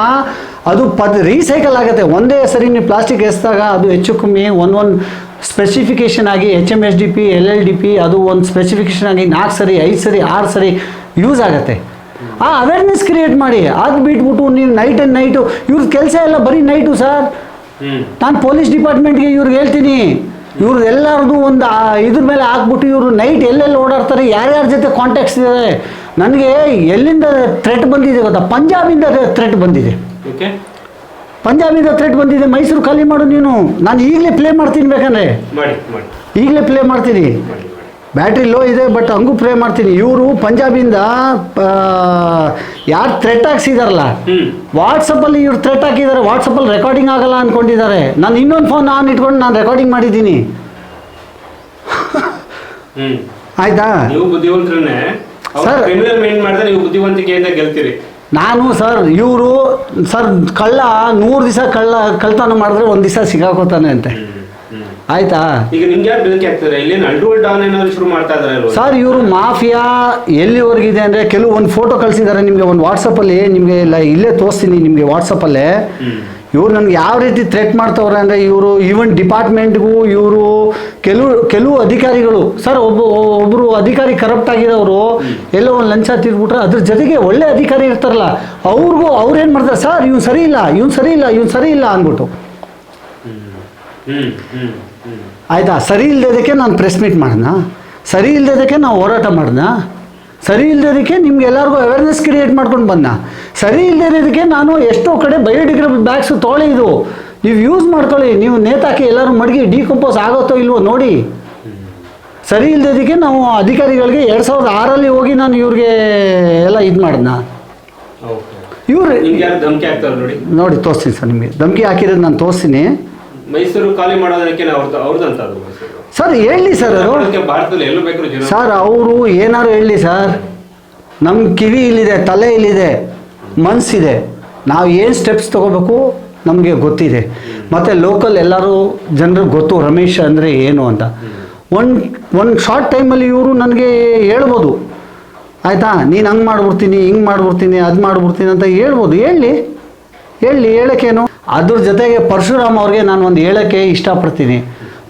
ಅದು ಪದ್ ರೀಸೈಕಲ್ ಆಗುತ್ತೆ. ಒಂದೇ ಸರಿ ನೀವು ಪ್ಲಾಸ್ಟಿಕ್ ಎಸ್ದಾಗ ಅದು ಹೆಚ್ಚು ಕಮ್ಮಿ ಒಂದು ಒಂದು ಸ್ಪೆಸಿಫಿಕೇಷನ್ ಆಗಿ H M S D P L L D P ಅದು ಒಂದು ಸ್ಪೆಸಿಫಿಕೇಷನ್ ಆಗಿ ನಾಲ್ಕು ಸರಿ ಐದು ಸರಿ ಆರು ಸರಿ ಯೂಸ್ ಆಗುತ್ತೆ. ಆ ಅವೇರ್ನೆಸ್ ಕ್ರಿಯೇಟ್ ಮಾಡಿ. ಅದು ಬಿಟ್ಬಿಟ್ಟು ನೀವು ನೈಟ್ ಆ್ಯಂಡ್ ನೈಟು ಇವ್ರದ್ದು ಕೆಲಸ ಎಲ್ಲ ಬರೀ ನೈಟು ಸರ್. ನಾನು ಪೊಲೀಸ್ ಡಿಪಾರ್ಟ್ಮೆಂಟ್ಗೆ ಇವ್ರಿಗೆ ಹೇಳ್ತೀನಿ. ಇವ್ರದ್ದು ಎಲ್ಲರದು ಒಂದು ಇದ್ರ ಮೇಲೆ ಹಾಕ್ಬಿಟ್ಟು ಇವರು ನೈಟ್ ಎಲ್ಲೆಲ್ಲಿ ಓಡಾಡ್ತಾರೆ ಯಾರ್ಯಾರ ಜೊತೆ ಕಾಂಟ್ಯಾಕ್ಟ್ಸ್ ಇದ್ದಾರೆ ನನಗೆ ಎಲ್ಲಿಂದ ಥ್ರೆಟ್ ಬಂದಿದೆ ಗೊತ್ತಾ? ಪಂಜಾಬಿಂದ ಥ್ರೆಟ್ ಬಂದಿದೆ. ಓಕೆ ಪಂಜಾಬಿಂದ ಥ್ರೆಟ್ ಬಂದಿದೆ ಮೈಸೂರು ಖಾಲಿ ಮಾಡು ನೀನು. ನಾನು ಈಗಲೇ ಪ್ಲೇ ಮಾಡ್ತೀನಿ ಬೇಕಂದ್ರೆ. ಈಗಲೇ ಪ್ಲೇ ಮಾಡ್ತೀನಿ. ಮಾಡಿ ಮಾಡಿ. ಬ್ಯಾಟ್ರಿ ಲೋ ಇದೆ ಬಟ್ ಹಂಗೂ ಪ್ಲೇ ಮಾಡ್ತೀನಿ. ಇವರು ಪಂಜಾಬಿಂದ ಯಾರು ಥ್ರೆಟ್ ಹಾಕ್ಸಿದಾರಲ್ಲ? ವಾಟ್ಸಪ್ಪಲ್ಲಿ ಇವ್ರು ಥ್ರೆಟ್ ಹಾಕಿದ್ದಾರೆ ವಾಟ್ಸಪ್ಪಲ್ಲಿ ರೆಕಾರ್ಡಿಂಗ್ ಆಗಲ್ಲ ಅಂದ್ಕೊಂಡಿದ್ದಾರೆ ನಾನು ಇನ್ನೊಂದು ಫೋನ್ ಆನ್ ಇಟ್ಕೊಂಡು ನಾನು ರೆಕಾರ್ಡಿಂಗ್ ಮಾಡಿದ್ದೀನಿ. ಆಯ್ತಾ? ಸರ್ ಬುದ್ಧಿವಂತಿಕೆಯಿಂದ ಗೆಲ್ತೀರಿ. ನಾನು ಸರ್ ಇವರು ಸರ್ ಕಳ್ಳ ನೂರು ದಿವಸ ಕಳ್ಳ ಕಳ್ತನ ಮಾಡಿದ್ರೆ ಒಂದು ದಿವಸ ಸಿಗಾಕೋತಾನೆ ಅಂತೆ. ಆಯ್ತಾ? ಈಗ ನಿಮ್ಗೆ ಯಾರು ಬೆದರಿಕೆ ಆಗ್ತಾರೆ ಇಲ್ಲಿ ಅಂಡರ್ವರ್ಲ್ಡ್ ಡಾನ್ ಏನಾದ್ರು ಶುರು ಮಾಡ್ತಾ ಇದಾರೆ ಸರ್ ಇವರು ಮಾಫಿಯಾ ಎಲ್ಲಿವರೆಗಿದೆ ಅಂದರೆ ಕೆಲವು ಒಂದು ಫೋಟೋ ಕಳ್ಸಿದ್ದಾರೆ ನಿಮಗೆ ಒಂದು ವಾಟ್ಸಪ್ಪಲ್ಲಿ ನಿಮಗೆ ಇಲ್ಲ ಇಲ್ಲೇ ತೋರಿಸ್ತೀನಿ ನಿಮಗೆ ವಾಟ್ಸಪ್ಪಲ್ಲೇ ಇವ್ರು ನನ್ಗೆ ಯಾವ ರೀತಿ ಥ್ರೆಟ್ ಮಾಡ್ತವ್ರೆ ಅಂದರೆ ಇವರು ಈವನ್ ಡಿಪಾರ್ಟ್ಮೆಂಟ್ಗೂ ಇವರು ಕೆಲವು ಕೆಲವು ಅಧಿಕಾರಿಗಳು ಸರ್ ಒಬ್ಬ ಒಬ್ಬರು ಅಧಿಕಾರಿ ಕರಪ್ಟ್ ಆಗಿರೋರು ಎಲ್ಲೋ ಒಂದು ಲಂಚ ತಿರ್ಬಿಟ್ರೆ ಅದ್ರ ಜೊತೆಗೆ ಒಳ್ಳೆ ಅಧಿಕಾರಿ ಇರ್ತಾರಲ್ಲ, ಅವ್ರಿಗೂ ಅವ್ರೇನು ಮಾಡ್ತಾರೆ ಸರ್ ಇವ್ನು ಸರಿ ಇಲ್ಲ, ಇವ್ನು ಸರಿ ಇಲ್ಲ, ಇವ್ನು ಸರಿ ಇಲ್ಲ ಅಂದ್ಬಿಟ್ಟು. ಆಯಿತಾ? ಸರಿ ಇಲ್ಲದಕ್ಕೆ ನಾನು ಪ್ರೆಸ್ ಮೀಟ್ ಮಾಡೋಣ ಸರಿ ಇಲ್ಲದಕ್ಕೆ ನಾವು ಹೋರಾಟ ಮಾಡೋಣ ಸರಿ ಇಲ್ಲದಿದ್ದಕ್ಕೆ ನಿಮ್ಗೆ ಎಲ್ಲರಿಗೂ ಅವೇರ್ನೆಸ್ ಕ್ರಿಯೇಟ್ ಮಾಡ್ಕೊಂಡು ಬಂದ. ಸರಿ ಇಲ್ಲದಿದ್ದಕ್ಕೆ ನಾನು ಎಷ್ಟೋ ಕಡೆ ಬಯೋಡಿಗ್ರೇಬಲ್ ಬ್ಯಾಗ್ಸ್ ತೊಳೆ ಇದು. ನೀವು ಯೂಸ್ ಮಾಡ್ಕೊಳ್ಳಿ. ನೀವು ನೇತಾಕಿ ಎಲ್ಲರೂ ಮಡಗಿ ಡಿಕಂಪೋಸ್ ಆಗುತ್ತೋ ಇಲ್ವೋ ನೋಡಿ. ಸರಿ ಇಲ್ಲದಿದ್ದಕ್ಕೆ ನಾವು ಅಧಿಕಾರಿಗಳಿಗೆ ಎರಡು ಸಾವಿರದ ಆರಲ್ಲಿ ಹೋಗಿ ನಾನು ಇವ್ರಿಗೆ ಎಲ್ಲ ಇದು ಮಾಡಿದ್ನ ಇವ್ರು ನೋಡಿ? ನೋಡಿ ತೋರಿಸ್ತೀನಿ ಸರ್ ನಿಮಗೆ. ಧಮಕಿ ಹಾಕಿರೋದು ನಾನು ತೋರಿಸ್ತೀನಿ. ಮೈಸೂರು ಖಾಲಿ ಮಾಡೋದಕ್ಕೆ ಅವ್ರದ್ದು ಅವ್ರದ್ದು ಅದು ಮೈಸೂರು. ಸರ್ ಹೇಳಿ ಸರ್ ಅದು. ಭಾರತದಲ್ಲಿ ಎಲ್ಲೂ ಬೇಕಾದ್ರೂ ಜನ ಸರ್ ಅವರು ಏನಾರು ಹೇಳಿ ಸರ್. ನಮ್ಮ ಕಿವಿ ಇಲ್ಲಿದೆ ತಲೆ ಇಲ್ಲಿದೆ ಮನಸ್ಸಿದೆ ನಾವು ಏನು ಸ್ಟೆಪ್ಸ್ ತೊಗೋಬೇಕು ನಮಗೆ ಗೊತ್ತಿದೆ. ಮತ್ತು ಲೋಕಲ್ ಎಲ್ಲರೂ ಜನರಿಗೆ ಗೊತ್ತು ರಮೇಶ್ ಅಂದರೆ ಏನು ಅಂತ. ಒಂದು ಒಂದು ಶಾರ್ಟ್ ಟೈಮಲ್ಲಿ ಇವರು ನನಗೆ ಹೇಳ್ಬೋದು. ಆಯಿತಾ? ನೀನು ಹಂಗೆ ಮಾಡ್ಬಿಡ್ತೀನಿ ಹಿಂಗೆ ಮಾಡ್ಬಿಡ್ತೀನಿ ಅದು ಮಾಡ್ಬಿಡ್ತೀನಿ ಅಂತ ಹೇಳ್ಬೋದು. ಹೇಳಿ. ಹೇಳಿ ಹೇಳೋಕ್ಕೇನು? ಅದ್ರ ಜೊತೆಗೆ ಪರಶುರಾಮ್ ಅವ್ರಿಗೆ ನಾನು ಒಂದು ಹೇಳೋಕ್ಕೆ ಇಷ್ಟಪಡ್ತೀನಿ.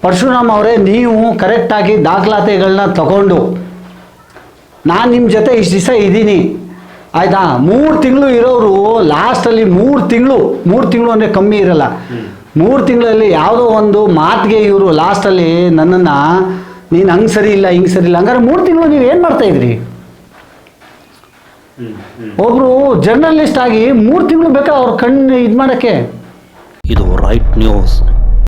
ಪರಶುರಾಮ್ ಅವರೇ ನೀವು ಕರೆಕ್ಟಾಗಿ ದಾಖಲಾತಿಗಳನ್ನ ತಗೊಂಡು ನಾನು ನಿಮ್ಮ ಜೊತೆ ಇಷ್ಟು ದಿವಸ ಇದ್ದೀನಿ. ಆಯಿತಾ? ಮೂರು ತಿಂಗಳು ಇರೋರು ಲಾಸ್ಟಲ್ಲಿ ಮೂರು ತಿಂಗಳು ಮೂರು ತಿಂಗಳು ಅಂದರೆ ಕಮ್ಮಿ ಇರಲ್ಲ. ಮೂರು ತಿಂಗಳಲ್ಲಿ ಯಾವುದೋ ಒಂದು ಮಾತಿಗೆ ಇವರು ಲಾಸ್ಟಲ್ಲಿ ನನ್ನನ್ನು ನೀನು ಹಂಗೆ ಸರಿ ಇಲ್ಲ ಹಿಂಗೆ ಸರಿ ಇಲ್ಲ. ಹಂಗಾರೆ ಮೂರು ತಿಂಗಳು ನೀವು ಏನು ಮಾಡ್ತಾ ಇದ್ರಿ? ಒಬ್ಬರು ಜರ್ನಲಿಸ್ಟ್ ಆಗಿ ಮೂರು ತಿಂಗಳು ಬೇಕಾ ಅವ್ರ ಕಣ್ಣು ಇದು ಮಾಡೋಕ್ಕೆ? ಇದು ರೈಟ್ ನ್ಯೂಸ್